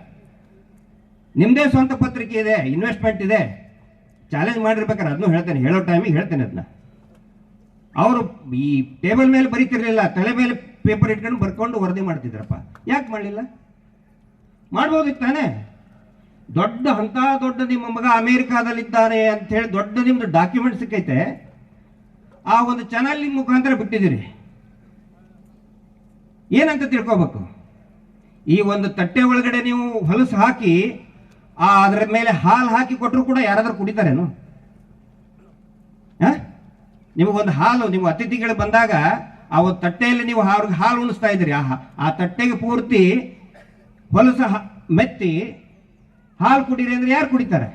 Speaker 1: ನಿಮ್ದೇ ಸ್ವಂತ ಪತ್ರಿಕೆ ಇದೆ ಇನ್ವೆಸ್ಟ್ಮೆಂಟ್ ಇದೆ. ಚಾಲೆಂಜ್ ಮಾಡಿರ್ಬೇಕಾದ್ರೆ ಅದನ್ನು ಹೇಳ್ತೇನೆ. ಹೇಳೋ ಟೈಮಿಗೆ ಹೇಳ್ತೇನೆ ಅದನ್ನ ಅವರು ಈ ಟೇಬಲ್ ಮೇಲೆ ಬರೀತಿರ್ಲಿಲ್ಲ, ತಲೆ ಮೇಲೆ ಪೇಪರ್ ಇಟ್ಕೊಂಡು ಬರ್ಕೊಂಡು ವರದಿ ಮಾಡ್ತಿದ್ರಪ್ಪ. ಯಾಕೆ ಮಾಡಲಿಲ್ಲ? ಮಾಡ್ಬೋದಿತ್ತು ತಾನೇ? ದೊಡ್ಡ ಅಂತ ದೊಡ್ಡ ನಿಮ್ಮ ಮಗ ಅಮೇರಿಕಾದಲ್ಲಿದ್ದಾನೆ ಅಂತ ಹೇಳಿ ದೊಡ್ಡ ನಿಮ್ದು ಡಾಕ್ಯುಮೆಂಟ್ ಸಿಕ್ಕೈತೆ. ಆ ಒಂದು ಚಾನಲ್ ಮುಖಾಂತರ ಬಿಟ್ಟಿದ್ದೀರಿ. ಏನಂತ ತಿಳ್ಕೋಬೇಕು? ಈ ಒಂದು ತಟ್ಟೆ ಒಳಗಡೆ ನೀವು ಹೊಲಸು ಹಾಕಿ, ಆ ಅದರ ಮೇಲೆ ಹಾಲು ಹಾಕಿ ಕೊಟ್ಟರು ಕೂಡ ಯಾರಾದರೂ ಕುಡಿತಾರೇನು? ನಿಮಗೊಂದು ಹಾಲು, ನಿಮ್ಮ ಅತಿಥಿಗಳು ಬಂದಾಗ ಆ ಒಂದು ತಟ್ಟೆಯಲ್ಲಿ ನೀವು ಅವ್ರಿಗೆ ಹಾಲು ಉಣಿಸ್ತಾ ಇದ್ದೀರಿ. ಆ ಆ ತಟ್ಟೆಗೆ ಪೂರ್ತಿ ಹೊಲಸು ಮೆತ್ತಿ ಹಾಲು ಕುಡೀರಿ ಅಂದ್ರೆ ಯಾರು ಕುಡಿತಾರೆ?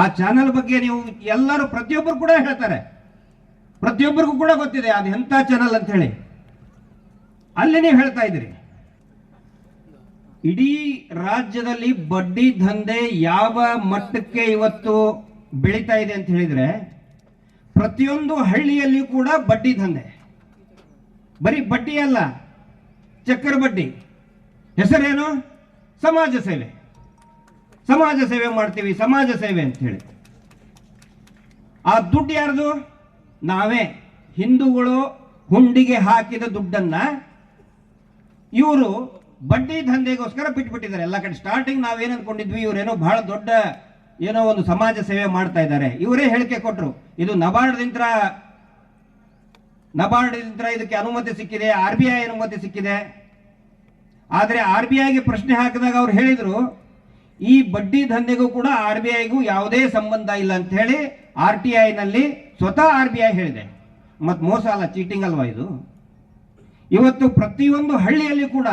Speaker 1: ಆ ಚಾನಲ್ ಬಗ್ಗೆ ನೀವು ಎಲ್ಲರೂ ಪ್ರತಿಯೊಬ್ಬರು ಕೂಡ ಹೇಳ್ತಾರೆ. ಪ್ರತಿಯೊಬ್ಬರಿಗೂ ಕೂಡ ಗೊತ್ತಿದೆ, ಅದು ಎಂಥ ಚಾನಲ್ ಅಂತ ಹೇಳಿ. ಅಲ್ಲಿ ನೀವು ಹೇಳ್ತಾ ಇದ್ರಿ ಇಡೀ ರಾಜ್ಯದಲ್ಲಿ ಬಡ್ಡಿ ದಂಧೆ ಯಾವ ಮಟ್ಟಕ್ಕೆ ಇವತ್ತು ಬೆಳೀತಾ ಇದೆ ಅಂತ ಹೇಳಿದ್ರೆ, ಪ್ರತಿಯೊಂದು ಹಳ್ಳಿಯಲ್ಲಿ ಕೂಡ ಬಡ್ಡಿ ದಂಧೆ. ಬರೀ ಬಡ್ಡಿ ಅಲ್ಲ ಚಕ್ಕರ ಬಡ್ಡಿ. ಹೆಸರೇನು? ಸಮಾಜ ಸೇವೆ. ಸಮಾಜ ಸೇವೆ ಮಾಡ್ತೀವಿ, ಸಮಾಜ ಸೇವೆ ಅಂತ ಹೇಳಿ. ಆ ದುಡ್ಡು ಯಾರ್ದು? ನಾವೇ. ಹಿಂದೂಗಳು ಹುಂಡಿಗೆ ಹಾಕಿದ ದುಡ್ಡನ್ನ ಇವರು ಬಡ್ಡಿ ದಂಧೆಗೋಸ್ಕರ ಬಿಟ್ಬಿಟ್ಟಿದ್ದಾರೆ ಎಲ್ಲ ಕಡೆ ಸ್ಟಾರ್ಟಿಂಗ್ ನಾವೇನು ಅನ್ಕೊಂಡಿದ್ವಿ, ಇವರೇನೋ ಬಹಳ ದೊಡ್ಡ ಏನೋ ಒಂದು ಸಮಾಜ ಸೇವೆ ಮಾಡ್ತಾ ಇದ್ದಾರೆ. ಇವರೇ ಹೇಳಿಕೆ ಕೊಟ್ಟರು ಇದು ನಬಾರ್ಡ್ದಿಂದ ನಬಾರ್ಡ್ದಿಂದ ಇದಕ್ಕೆ ಅನುಮತಿ ಸಿಕ್ಕಿದೆ, ಆರ್ ಬಿ ಐ ಅನುಮತಿ ಸಿಕ್ಕಿದೆ. ಆದರೆ ಆರ್ ಬಿ ಐಗೆ ಪ್ರಶ್ನೆ ಹಾಕಿದಾಗ ಅವ್ರು ಹೇಳಿದರು, ಈ ಬಡ್ಡಿ ದಂಧೆಗೂ ಕೂಡ ಆರ್ ಬಿ ಐಗೂ ಯಾವುದೇ ಸಂಬಂಧ ಇಲ್ಲ ಅಂತ ಹೇಳಿ ಆರ್ ಟಿ ಐನಲ್ಲಿ ಸ್ವತಃ ಆರ್ ಬಿ ಐ ಹೇಳಿದೆ. ಮತ್ತು ಮೋಸ ಅಲ್ಲ ಚೀಟಿಂಗ್ ಅಲ್ವಾ ಇದು? ಇವತ್ತು ಪ್ರತಿಯೊಂದು ಹಳ್ಳಿಯಲ್ಲಿ ಕೂಡ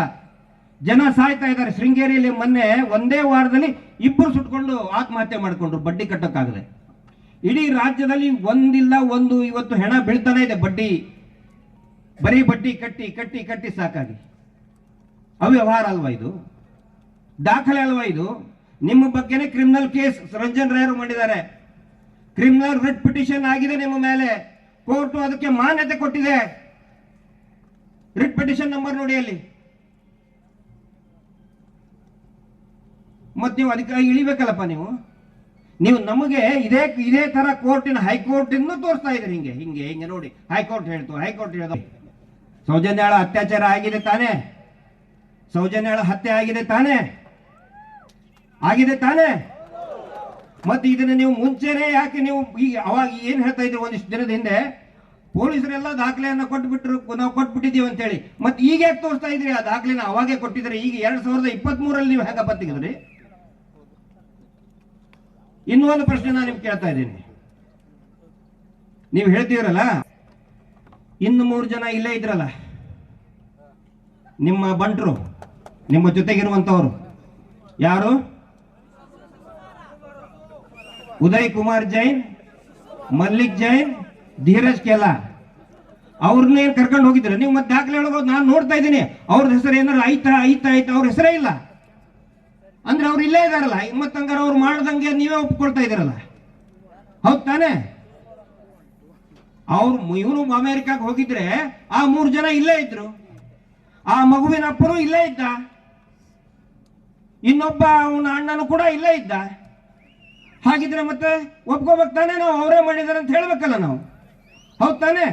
Speaker 1: ಜನ ಸಾಯ್ತಾ ಇದ್ದಾರೆ. ಶೃಂಗೇರಿಯಲ್ಲಿ ಮೊನ್ನೆ ಒಂದೇ ವಾರದಲ್ಲಿ ಇಬ್ಬರು ಸುಟ್ಕೊಂಡು ಆತ್ಮಹತ್ಯೆ ಮಾಡಿಕೊಂಡ್ರು. ಬಡ್ಡಿ ಕಟ್ಟೋಕ್ಕಾಗದೆ. ಇಡೀ ರಾಜ್ಯದಲ್ಲಿ ಒಂದಿಲ್ಲ, ಒಂದು ಇವತ್ತು ಹೆಣ ಬೀಳ್ತಾನೆ ಇದೆ. ಬಡ್ಡಿ, ಬರೀ ಬಡ್ಡಿ ಕಟ್ಟಿ ಕಟ್ಟಿ ಕಟ್ಟಿ ಸಾಕಾಗಿ. ಅವ್ಯವಹಾರ ಅಲ್ವಾ ಇದು? ದಾಖಲೆ ಅಲ್ವಾ ಇದು? ನಿಮ್ಮ ಬಗ್ಗೆನೇ ಕ್ರಿಮಿನಲ್ ಕೇಸ್ ರಂಜನ್ ರಾಯರು ಮಾಡಿದ್ದಾರೆ. ಕ್ರಿಮಿನಲ್ ರಿಟ್ ಪಿಟಿಷನ್ ಆಗಿದೆ ನಿಮ್ಮ ಮೇಲೆ. ಕೋರ್ಟು ಅದಕ್ಕೆ ಮಾನ್ಯತೆ ಕೊಟ್ಟಿದೆ. ರಿಟ್ ಪಿಟಿಷನ್ ನಂಬರ್ ನೋಡಿ ಅಲ್ಲಿ. ಮತ್ತೆ ನೀವು ಅದಕ್ಕೆ ಇಳಿಬೇಕಲ್ಲಪ್ಪ ನೀವು? ನೀವು ನಮಗೆ ಇದೇ ಇದೇ ತರ ಕೋರ್ಟಿನ ಹೈಕೋರ್ಟ್ ಇಂದ ತೋರಿಸ್ತಾ ಇದ್ರಿ ಹಿಂಗೆ ಹಿಂಗೆ ಹಿಂಗೆ ನೋಡಿ. ಹೈಕೋರ್ಟ್ ಹೇಳ್ತು ಹೈಕೋರ್ಟ್ ಹೇಳ್ತು. ಸೌಜನ್ಯಾಳ ಅತ್ಯಾಚಾರ ಆಗಿದೆ ತಾನೇ? ಸೌಜನ್ಯಾಳ ಹತ್ಯೆ ಆಗಿದೆ ತಾನೇ? ಆಗಿದೆ ತಾನೇ? ಮತ್ತೆ ಇದನ್ನ ನೀವು ಮುಂಚೆನೆ ಯಾಕೆ ನೀವು ಈಗ ಅವಾಗ ಏನ್ ಹೇಳ್ತಾ ಇದ್ರಿ ಒಂದಿಷ್ಟು ದಿನದ ಹಿಂದೆ? ಪೊಲೀಸರೆಲ್ಲ ದಾಖಲೆಯನ್ನ ಕೊಟ್ಬಿಟ್ರು, ನಾವು ಕೊಟ್ಬಿಟ್ಟಿದೀವಿ ಅಂತೇಳಿ. ಮತ್ತೆ ಈಗ ಯಾಕೆ ತೋರಿಸ್ತಾ ಇದ್ರಿ ಆ ದಾಖಲೆನ? ಅವಾಗೆ ಕೊಟ್ಟಿದ್ರೆ ಈಗ ಎರಡ್ ಸಾವಿರದ ಇಪ್ಪತ್ತ್ ಮೂರಲ್ಲಿ ನೀವು ಹೆಂಗ ಬತ್ತಿಗಿದ್ರಿ ಇನ್ನೊಂದು ಪ್ರಶ್ನೆ ನಾನು ನಿಮ್ಗೆ ಕೇಳ್ತಾ ಇದ್ದೀನಿ. ನೀವು ಹೇಳ್ತೀರಲ್ಲ ಇನ್ನು ಮೂರು ಜನ ಇಲ್ಲೇ ಇದ್ರಲ್ಲ. ನಿಮ್ಮ ಬಂಟ್ರು, ನಿಮ್ಮ ಜೊತೆಗಿರುವಂತವರು ಯಾರು? ಉದಯ್ ಕುಮಾರ್ ಜೈನ್, ಮಲ್ಲಿಕ್ ಜೈನ್ ಧೀರಜ್ ಕೆಲ ಅವ್ರನ್ನ ಏನ್ ಕರ್ಕೊಂಡು ಹೋಗಿದ್ರೆ ನೀವು ಮತ್ತೆ ದಾಖಲೆ ಒಳಗೆ ನಾನು ನೋಡ್ತಾ ಇದ್ದೀನಿ. ಅವ್ರ ಹೆಸರು ಏನಾರು ಐತಾ ಐತಾ ಐತಾ ಅವ್ರ ಹೆಸರೇ ಇಲ್ಲ. ಅಂದ್ರೆ ಅವ್ರು ಇಲ್ಲೇ ಇದಾರಲ್ಲ ಮತ್ತೆ ಹಂಗಾರ ಅವ್ರು ಮಾಡ್ದಂಗೆ ನೀವೇ ಒಪ್ಕೊಳ್ತಾ ಇದ್ದೀರಲ್ಲ. ಹೌದ್ ತಾನೆ? ಅವ್ರು ಇವನು ಅಮೇರಿಕಾಗ ಹೋಗಿದ್ರೆ ಆ ಮೂರು ಜನ ಇಲ್ಲೇ ಇದ್ರು. ಆ ಮಗುವಿನ ಅಪ್ಪನು ಇಲ್ಲೇ ಇದ್ದ. ಇನ್ನೊಬ್ಬ ಅವನ ಅಣ್ಣನು ಕೂಡ ಇಲ್ಲೇ ಇದ್ದ. ಹಾಗಿದ್ರೆ ಮತ್ತೆ ಒಪ್ಕೋಬೇಕು ತಾನೇ ನಾವು? ಅವರೇ ಮಾಡಿದಾರೆ ಅಂತ ಹೇಳ್ಬೇಕಲ್ಲ ನಾವು. ಹೌದ್ ತಾನೆ?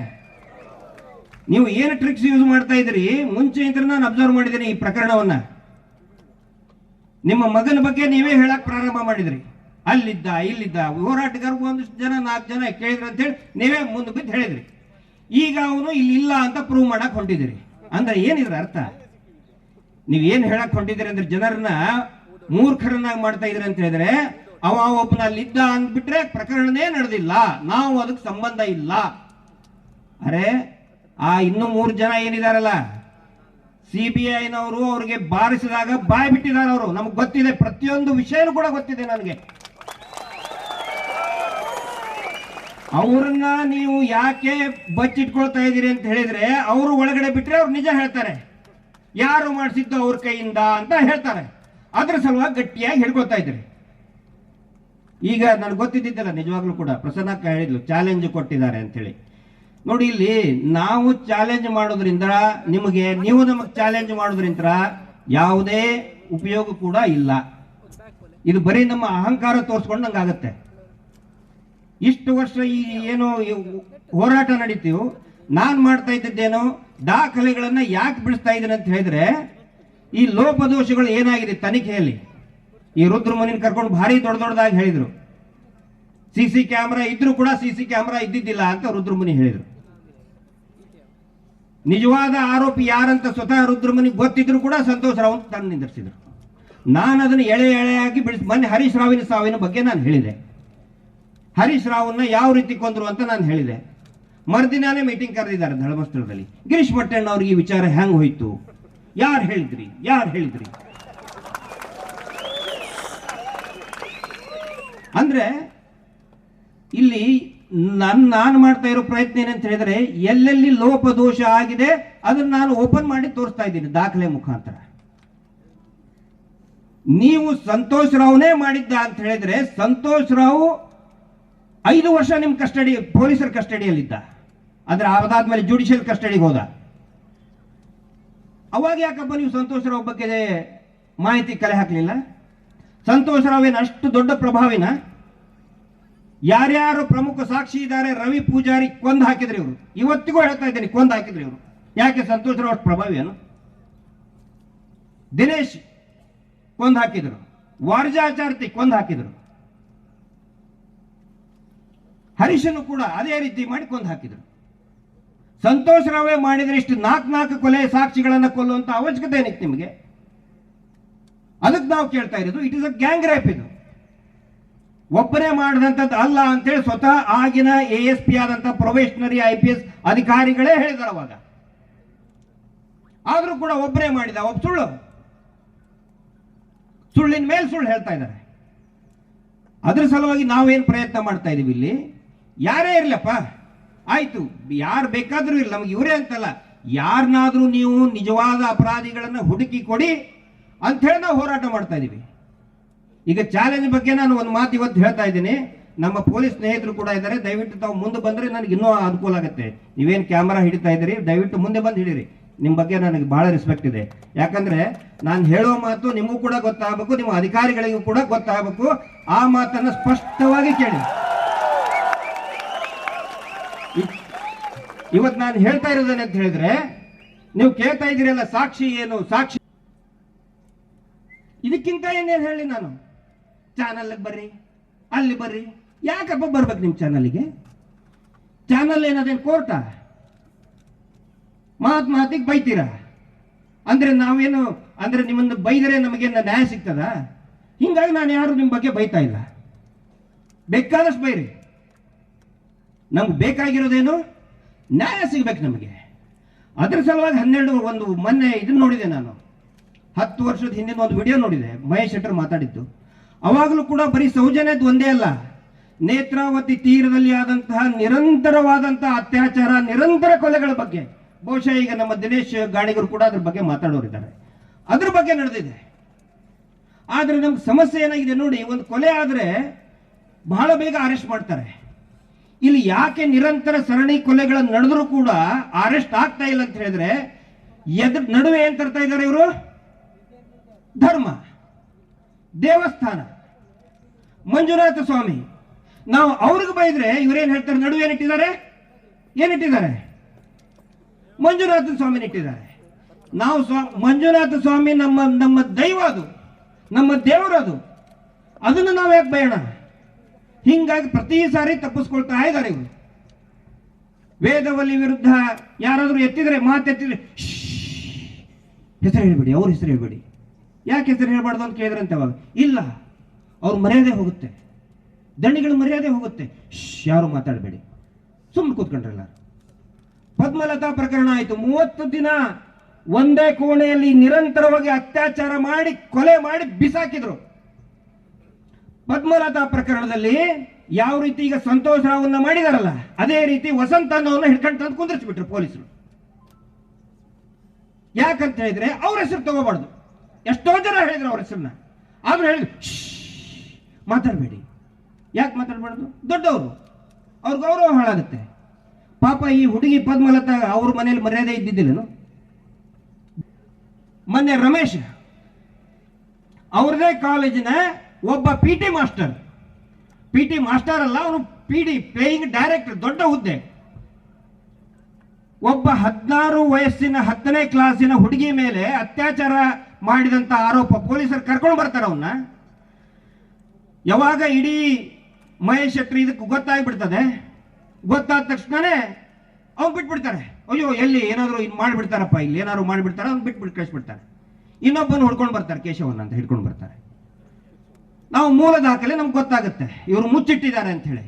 Speaker 1: ನೀವು ಏನು ಟ್ರಿಕ್ಸ್ ಯೂಸ್ ಮಾಡ್ತಾ ಇದ್ರಿ ಮುಂಚೆ ಇದ್ರೆ ನಾನು ಅಬ್ಸರ್ವ್ ಮಾಡಿದ್ದೀನಿ ಈ ಪ್ರಕರಣವನ್ನ. ನಿಮ್ಮ ಮಗನ ಬಗ್ಗೆ ನೀವೇ ಹೇಳಕ್ ಪ್ರಾರಂಭ ಮಾಡಿದ್ರಿ. ಅಲ್ಲಿದ್ದ, ಇಲ್ಲಿದ್ದ, ಹೋರಾಟಗಾರರು ಒಂದಿಷ್ಟು ಜನ, ನಾಲ್ಕು ಜನ ಕೇಳಿದ್ರು ಅಂತ ಹೇಳಿ ನೀವೇ ಮುಂದೆ ಬಿದ್ದು ಹೇಳಿದ್ರಿ. ಈಗ ಅವನು ಇಲ್ಲಿ ಇಲ್ಲ ಅಂತ ಪ್ರೂವ್ ಮಾಡಕ್ ಹೊಂಟಿದಿರಿ ಅಂದ್ರೆ ಏನಿದ್ರ ಅರ್ಥ? ನೀವು ಏನ್ ಹೇಳಕ್ ಹೊಂಟಿದ್ದೀರಿ ಅಂದ್ರೆ ಜನರನ್ನ ಮೂರ್ಖರನ್ನಾಗಿ ಮಾಡ್ತಾ ಇದ್ರಿ ಅಂತ ಹೇಳಿದ್ರೆ, ಅವ ಒಬ್ಬನ ಅಲ್ಲಿದ್ದ ಅಂದ್ಬಿಟ್ರೆ ಪ್ರಕರಣನೇ ನಡೆದಿಲ್ಲ. ನಾವು ಅದಕ್ಕೆ ಸಂಬಂಧ ಇಲ್ಲ. ಅರೆ, ಆ ಇನ್ನು ಮೂರು ಜನ ಏನಿದಾರಲ್ಲ, ಸಿ ಬಿ ಐನವರು ಅವ್ರಿಗೆ ಬಾರಿಸಿದಾಗ ಬಾಯ್ ಬಿಟ್ಟಿದ್ದಾರೆ ಅವರು. ನಮ್ಗೆ ಗೊತ್ತಿದೆ, ಪ್ರತಿಯೊಂದು ವಿಷಯನೂ ಕೂಡ ಗೊತ್ತಿದೆ ನನಗೆ. ಅವ್ರನ್ನ ನೀವು ಯಾಕೆ ಬಚ್ಚಿಟ್ಕೊಳ್ತಾ ಇದ್ದೀರಿ ಅಂತ ಹೇಳಿದ್ರೆ, ಅವರು ಒಳಗಡೆ ಬಿಟ್ಟರೆ ಅವ್ರು ನಿಜ ಹೇಳ್ತಾರೆ. ಯಾರು ಮಾಡಿಸಿದ್ದು ಅವ್ರ ಕೈಯಿಂದ ಅಂತ ಹೇಳ್ತಾರೆ. ಅದ್ರ ಸಲುವಾಗಿ ಗಟ್ಟಿಯಾಗಿ ಹಿಡ್ಕೊಳ್ತಾ ಇದ್ರಿ ಈಗ ನನಗೆ ಗೊತ್ತಿದ್ದಿದ್ದಲ್ಲ ನಿಜವಾಗ್ಲೂ ಕೂಡ ಪ್ರಸನ್ನಕ್ಕ ಹೇಳಿದ್ಲು, ಚಾಲೆಂಜ್ ಕೊಟ್ಟಿದ್ದಾರೆ ಅಂತೇಳಿ. ನೋಡಿ ಇಲ್ಲಿ ನಾವು ಚಾಲೆಂಜ್ ಮಾಡೋದ್ರಿಂದ, ನಿಮಗೆ ನೀವು ನಮಗೆ ಚಾಲೆಂಜ್ ಮಾಡೋದ್ರಿಂದ ಯಾವುದೇ ಉಪಯೋಗ ಕೂಡ ಇಲ್ಲ. ಇದು ಬರೀ ನಮ್ಮ ಅಹಂಕಾರ ತೋರಿಸ್ಕೊಂಡಂಗೆ ಆಗುತ್ತೆ. ಇಷ್ಟು ವರ್ಷ ಈ ಏನು ಹೋರಾಟ ನಡೀತೀವಿ ನಾನು ಮಾಡ್ತಾ ಇದ್ದದ್ದೇನು, ದಾಖಲೆಗಳನ್ನು ಯಾಕೆ ಬಿಡಿಸ್ತಾ ಇದ್ದೀನಿ ಅಂತ ಹೇಳಿದ್ರೆ, ಈ ಲೋಪದೋಷಗಳು ಏನಾಗಿದೆ ತನಿಖೆಯಲ್ಲಿ ಈ ರುದ್ರಮುನಿನ ಕರ್ಕೊಂಡು ಭಾರಿ ದೊಡ್ಡ ದೊಡ್ಡದಾಗಿ ಹೇಳಿದ್ರು. ಸಿ ಸಿ ಕ್ಯಾಮ್ರಾ ಇದ್ರೂ ಕೂಡ ಸಿ ಸಿ ಕ್ಯಾಮ್ರಾ ಇದ್ದಿದ್ದಿಲ್ಲ ಅಂತ ರುದ್ರಮುನಿ ಹೇಳಿದ್ರು. ನಿಜವಾದ ಆರೋಪಿ ಯಾರಂತ ಸ್ವತಃ ರುದ್ರಮನಿಗೆ ಗೊತ್ತಿದ್ರು ಕೂಡ ಸಂತೋಷ್ ರಾವ್ ಅಂತ ತಂದು ನಿಂದಿರ್ಸಿದ್ರು. ನಾನು ಅದನ್ನು ಎಳೆ ಎಳೆಯಾಗಿ ಬಿಡಿಸಿ, ಮೊನ್ನೆ ಹರೀಶ್ ರಾವಿನ ಸಾವಿನ ಬಗ್ಗೆ ನಾನು ಹೇಳಿದೆ. ಹರೀಶ್ ರಾವನ್ನ ಯಾವ ರೀತಿ ಕೊಂದರು ಅಂತ ನಾನು ಹೇಳಿದೆ. ಮರುದಿನಾನೇ ಮೀಟಿಂಗ್ ಕರೆದಿದ್ದಾರೆ ಧರ್ಮಸ್ಥಳದಲ್ಲಿ. ಗಿರೀಶ್ ಮಟ್ಟಣ್ಣ ಅವ್ರಿಗೆ ಈ ವಿಚಾರ ಹೆಂಗ್ ಹೋಯ್ತು? ಯಾರು ಹೇಳಿದ್ರಿ? ಯಾರು ಹೇಳಿದ್ರಿ? ಅಂದ್ರೆ ಇಲ್ಲಿ ನನ್ ನಾನು ಮಾಡ್ತಾ ಇರೋ ಪ್ರಯತ್ನ ಏನಂತ ಹೇಳಿದ್ರೆ, ಎಲ್ಲೆಲ್ಲಿ ಲೋಪ ದೋಷ ಆಗಿದೆ, ಅದನ್ನ ನಾನು ಓಪನ್ ಮಾಡಿ ತೋರಿಸ್ತಾ ಇದ್ದೀನಿ ದಾಖಲೆ ಮುಖಾಂತರ. ನೀವು ಸಂತೋಷ್ ರಾವ್ನೇ ಮಾಡಿದ್ದ ಅಂತ ಹೇಳಿದ್ರೆ, ಸಂತೋಷ್ ರಾವ್ ಐದು ವರ್ಷ ನಿಮ್ಮ ಕಸ್ಟಡಿ, ಪೊಲೀಸರ ಕಸ್ಟಡಿಯಲ್ಲಿದ್ದ. ಅಂದ್ರೆ ಅದಾದ್ಮೇಲೆ ಜುಡಿಷಿಯಲ್ ಕಸ್ಟಡಿಗೆ ಹೋದ. ಅವಾಗ ಯಾಕಪ್ಪ ನೀವು ಸಂತೋಷ್ ರಾವ್ ಬಗ್ಗೆ ಮಾಹಿತಿ ಕಲೆ ಹಾಕಲಿಲ್ಲ? ಸಂತೋಷ್ ರಾವ್ ಏನು ಅಷ್ಟು ದೊಡ್ಡ ಪ್ರಭಾವಿನ? ಯಾರ್ಯಾರು ಪ್ರಮುಖ ಸಾಕ್ಷಿ ಇದ್ದಾರೆ, ರವಿ ಪೂಜಾರಿ ಕೊಂದು ಹಾಕಿದ್ರಿ ಇವರು. ಇವತ್ತಿಗೂ ಹೇಳ್ತಾ ಇದ್ದೀನಿ, ಕೊಂದು ಹಾಕಿದ್ರಿ ಇವರು. ಯಾಕೆ ಸಂತೋಷ್ ರಾವ್ ಪ್ರಭಾವಿ ಏನು? ದಿನೇಶ್ ಕೊಂದು ಹಾಕಿದ್ರು. ವಾರ್ಜಾಚಾರ್ತಿ ಕೊಂದು ಹಾಕಿದ್ರು. ಹರೀಶನು ಕೂಡ ಅದೇ ರೀತಿ ಮಾಡಿ ಕೊಂದು ಹಾಕಿದ್ರು. ಸಂತೋಷ್ ರಾವೇ ಮಾಡಿದ್ರೆ ಇಷ್ಟು ನಾಲ್ಕು ನಾಲ್ಕು ಕೊಲೆ ಸಾಕ್ಷಿಗಳನ್ನ ಕೊಲ್ಲುವಂತ ಅವಶ್ಯಕತೆ ಏನಿತ್ತು ನಿಮಗೆ? ಅದಕ್ಕೆ ನಾವು ಕೇಳ್ತಾ ಇರೋದು it is a gang rape ಇದು. ಒಬ್ಬರೇ ಮಾಡಿದಂಥದ್ದು ಅಲ್ಲ ಅಂತೇಳಿ ಸ್ವತಃ ಆಗಿನ ಎ ಎಸ್ ಪಿ ಆದಂತ ಪ್ರೊಬೇಷನರಿ ಐ ಪಿ ಎಸ್ ಅಧಿಕಾರಿಗಳೇ ಹೇಳಿದರು ಅವಾಗ. ಆದರೂ ಕೂಡ ಒಬ್ಬರೇ ಮಾಡಿದ, ಒಬ್ಬ ಸುಳ್ಳು. ಸುಳ್ಳಿನ ಮೇಲೆ ಸುಳ್ಳು ಹೇಳ್ತಾ ಇದ್ದಾರೆ. ಅದ್ರ ಸಲುವಾಗಿ ನಾವೇನು ಪ್ರಯತ್ನ ಮಾಡ್ತಾ ಇದೀವಿ ಇಲ್ಲಿ? ಯಾರೇ ಇರಲಪ್ಪ, ಆಯಿತು, ಯಾರು ಬೇಕಾದರೂ ಇಲ್ಲ ನಮ್ಗೆ ಇವರೇ ಅಂತಲ್ಲ. ಯಾರನ್ನಾದರೂ ನೀವು ನಿಜವಾದ ಅಪರಾಧಿಗಳನ್ನ ಹುಡುಕಿ ಕೊಡಿ ಅಂತ ಹೇಳಿ ನಾವು ಹೋರಾಟ ಮಾಡ್ತಾ ಇದೀವಿ. ಈಗ ಚಾಲೆಂಜ್ ಬಗ್ಗೆ ನಾನು ಒಂದು ಮಾತು ಇವತ್ತು ಹೇಳ್ತಾ ಇದ್ದೀನಿ. ನಮ್ಮ ಪೊಲೀಸ್ ಸ್ನೇಹಿತರು ಕೂಡ ಇದ್ದಾರೆ. ದಯವಿಟ್ಟು ತಾವು ಮುಂದೆ ಬಂದ್ರೆ ನನಗೆ ಇನ್ನೂ ಅನುಕೂಲ ಆಗುತ್ತೆ. ನೀವೇನು ಕ್ಯಾಮರಾ ಹಿಡಿತಾ ಇದ್ದೀರಿ? ದಯವಿಟ್ಟು ಮುಂದೆ ಬಂದು ಹಿಡೀರಿ. ನಿಮ್ಮ ಬಗ್ಗೆ ನನಗೆ ಬಹಳ ರೆಸ್ಪೆಕ್ಟ್ ಇದೆ. ಯಾಕಂದ್ರೆ ನಾನು ಹೇಳೋ ಮಾತು ನಿಮಗೂ ಕೂಡ ಗೊತ್ತಾಗಬೇಕು, ನಿಮ್ಮ ಅಧಿಕಾರಿಗಳಿಗೂ ಕೂಡ ಗೊತ್ತಾಗಬೇಕು. ಆ ಮಾತನ್ನು ಸ್ಪಷ್ಟವಾಗಿ ಕೇಳಿ. ಇವತ್ತು ನಾನು ಹೇಳ್ತಾ ಇರೋದೇನೆ ಅಂತ ಹೇಳಿದ್ರೆ, ನೀವು ಕೇಳ್ತಾ ಇದ್ದೀರಲ್ಲ, ಸಾಕ್ಷಿ ಏನು, ಸಾಕ್ಷಿ ಇದಕ್ಕಿಂತ ಏನೇನು ಹೇಳಿ ನಾನು? ಚಾನಲ್ಗೆ ಬರ್ರಿ, ಅಲ್ಲಿ ಬರ್ರಿ. ಯಾಕಪ್ಪ ಬರ್ಬೇಕು ನಿಮ್ಮ ಚಾನಲ್ಗೆ ಚಾನಲ್ ಏನದೇನು ಕೋರ್ಟಾ? ಮಾತ್ ಮಾತಿಗೆ ಬೈತೀರಾ? ಅಂದ್ರೆ ನಾವೇನು, ಅಂದ್ರೆ ನಿಮ್ಮನ್ನು ಬೈದರೆ ನಮಗೇನು ನ್ಯಾಯ ಸಿಗ್ತದ? ಹಿಂಗಾಗಿ ನಾನು ಯಾರು ನಿಮ್ಮ ಬಗ್ಗೆ ಬೈತಾ ಇಲ್ಲ. ಬೇಕಾದಷ್ಟು ಬೈರಿ. ನಮ್ಗೆ ಬೇಕಾಗಿರೋದೇನು? ನ್ಯಾಯ ಸಿಗ್ಬೇಕು ನಮಗೆ. ಅದ್ರ ಸಲುವಾಗಿ ಹನ್ನೆರಡು, ಒಂದು ಮೊನ್ನೆ ಇದನ್ನ ನೋಡಿದೆ ನಾನು. ಹತ್ತು ವರ್ಷದ ಹಿಂದಿನ ಒಂದು ವಿಡಿಯೋ ನೋಡಿದೆ. ಮಹೇಶ್ ಶೆಟ್ಟರ್ ಮಾತಾಡಿದ್ದು. ಅವಾಗಲೂ ಕೂಡ ಬರೀ ಸೌಜನ್ಯದ ಒಂದೇ ಅಲ್ಲ. ನೇತ್ರಾವತಿ ತೀರದಲ್ಲಿ ಆದಂತಹ ನಿರಂತರವಾದಂತಹ ಅತ್ಯಾಚಾರ, ನಿರಂತರ ಕೊಲೆಗಳ ಬಗ್ಗೆ, ಬಹುಶಃ ಈಗ ನಮ್ಮ ದಿನೇಶ್ ಗಾಣಿಗರು ಕೂಡ ಅದ್ರ ಬಗ್ಗೆ ಮಾತಾಡೋರಿದ್ದಾರೆ. ಅದ್ರ ಬಗ್ಗೆ ನಡೆದಿದೆ. ಆದ್ರೆ ನಮ್ಗೆ ಸಮಸ್ಯೆ ಏನಾಗಿದೆ ನೋಡಿ ಒಂದು ಕೊಲೆ ಆದ್ರೆ ಬಹಳ ಬೇಗ ಅರೆಸ್ಟ್ ಮಾಡ್ತಾರೆ. ಇಲ್ಲಿ ಯಾಕೆ ನಿರಂತರ ಸರಣಿ ಕೊಲೆಗಳು ನಡೆದ್ರೂ ಕೂಡ ಅರೆಸ್ಟ್ ಆಗ್ತಾ ಇಲ್ಲ ಅಂತ ಹೇಳಿದ್ರೆ, ಎದ್ರ ನಡುವೆ ಏನ್ ತರ್ತಾ ಇದ್ದಾರೆ ಇವರು? ಧರ್ಮ. ದೇವಸ್ಥಾನ. ಮಂಜುನಾಥ ಸ್ವಾಮಿ, ನಾವು ಅವ್ರಿಗೆ ಬೈದ್ರೆ ಇವ್ರೇನ್ ಹೇಳ್ತಾರೆ? ನಡುವೆ ಏನಿಟ್ಟಿದ್ದಾರೆ ಏನಿಟ್ಟಿದ್ದಾರೆ ಮಂಜುನಾಥ ಸ್ವಾಮಿ ಇಟ್ಟಿದ್ದಾರೆ. ನಾವು ಮಂಜುನಾಥ ಸ್ವಾಮಿ ನಮ್ಮ ನಮ್ಮ ದೈವ ಅದು, ನಮ್ಮ ದೇವರು ಅದು. ಅದನ್ನು ನಾವು ಯಾಕೆ ಬಯೋಣ? ಹಿಂಗಾಗಿ ಪ್ರತಿ ಸಾರಿ ತಪ್ಪಿಸ್ಕೊಳ್ತಾ ಇದ್ದಾರೆ ಇವರು. ವೇದವಲ್ಲಿ ವಿರುದ್ಧ ಯಾರಾದರೂ ಎತ್ತಿದ್ರೆ ಮಾತೆತ್ತಿದ್ರೆ ಹೆಸರು ಹೇಳ್ಬೇಡಿ, ಅವ್ರ ಹೆಸರು ಹೇಳ್ಬೇಡಿ. ಯಾಕೆ ಹೆಸರು ಹೇಳ್ಬಾರ್ದು ಅಂತ ಕೇಳಿದ್ರಂತೆ ಅವಾಗ? ಇಲ್ಲ. ಅವ್ರ ಮರ್ಯಾದೆ ಹೋಗುತ್ತೆ. ದಣಿಗಳ ಮರ್ಯಾದೆ ಹೋಗುತ್ತೆ. ಯಾರು ಮಾತಾಡಬೇಡಿ. ಸುಮ್ಮನೆ ಕೂತ್ಕೊಂಡ್ರಲ್ಲ. ಪದ್ಮಲತಾ ಪ್ರಕರಣ ಆಯಿತು. ಮೂವತ್ತು ದಿನ ಒಂದೇ ಕೋಣೆಯಲ್ಲಿ ನಿರಂತರವಾಗಿ ಅತ್ಯಾಚಾರ ಮಾಡಿ ಕೊಲೆ ಮಾಡಿ ಬಿಸಾಕಿದ್ರು. ಪದ್ಮಲತಾ ಪ್ರಕರಣದಲ್ಲಿ ಯಾವ ರೀತಿ ಈಗ ಸಂತೋಷ್ ರಾವನ್ನ ಮಾಡಿದಾರಲ್ಲ ಅದೇ ರೀತಿ ವಸಂತ ಅನ್ನೋನ್ನ ಹಿಡ್ಕೊಂಡು ತಂದು ಕುಂದಿರಿಸ್ಬಿಟ್ರು ಪೊಲೀಸರು. ಯಾಕಂತ ಹೇಳಿದ್ರೆ ಅವ್ರ ಹೆಸರು ತಗೋಬಾರ್ದು. ಎಷ್ಟೋ ಜನ ಹೇಳಿದ್ರು ಅವ್ರ ಹೆಸರನ್ನ. ಆದ್ರೂ ಹೇಳಿದ್ರು "ಶ್ಶ್, ಮಾತಾಡಬೇಡಿ. ಯಾಕೆ ಮಾತಾಡಬಾರ್ದು? ದೊಡ್ಡವರು. ಅವ್ರ ಗೌರವ ಹಾಳಾಗುತ್ತೆ. ಪಾಪ ಈ ಹುಡುಗಿ ಪದ್ಮಲತ ಅವ್ರ ಮನೇಲಿ ಮರ್ಯಾದೆ ಇದ್ದಿದ್ದಿಲ್ಲನು? ಮೊನ್ನೆ ರಮೇಶ್, ಅವ್ರದೇ ಕಾಲೇಜಿನ ಒಬ್ಬ P T master. P T master ಅಲ್ಲ, ಅವನು ಪಿ ಡಿ ಪ್ಲೇಯಿಂಗ್ ಡೈರೆಕ್ಟರ್ ದೊಡ್ಡ ಹುದ್ದೆ. ಒಬ್ಬ ಹದಿನಾರು ವಯಸ್ಸಿನ ಹತ್ತನೇ ಕ್ಲಾಸಿನ ಹುಡುಗಿ ಮೇಲೆ ಅತ್ಯಾಚಾರ ಮಾಡಿದಂತ ಆರೋಪ ಪೊಲೀಸರು ಕರ್ಕೊಂಡು ಬರ್ತಾರೆ ಅವನ್ನ ಯಾವಾಗ ಇಡೀ ಮಹೇಶ್ ಶೆಟ್ಟಿ ಇದಕ್ಕೆ ಗೊತ್ತಾಗ್ಬಿಡ್ತದೆ? ಗೊತ್ತಾದ ತಕ್ಷಣನೇ ಅವ್ನು ಬಿಟ್ಬಿಡ್ತಾರೆ. ಅಯ್ಯೋ, ಎಲ್ಲಿ ಏನಾದರೂ ಇದು ಮಾಡಿಬಿಡ್ತಾರಪ್ಪ, ಇಲ್ಲಿ ಏನಾದ್ರು ಮಾಡಿಬಿಡ್ತಾರೆ, ಅವ್ನು ಬಿಟ್ಬಿಟ್ಟು ಕಳಿಸ್ಬಿಡ್ತಾರೆ. ಇನ್ನೊಬ್ಬನ ಹೊಡ್ಕೊಂಡು ಬರ್ತಾರೆ, ಕೇಶವನ್ ಅಂತ ಹಿಡ್ಕೊಂಡು ಬರ್ತಾರೆ. ನಾವು ಮೂಲ ದಾಖಲೆ ನಮ್ಗೆ ಗೊತ್ತಾಗುತ್ತೆ. ಇವರು ಮುಚ್ಚಿಟ್ಟಿದ್ದಾರೆ ಅಂತ ಹೇಳಿ.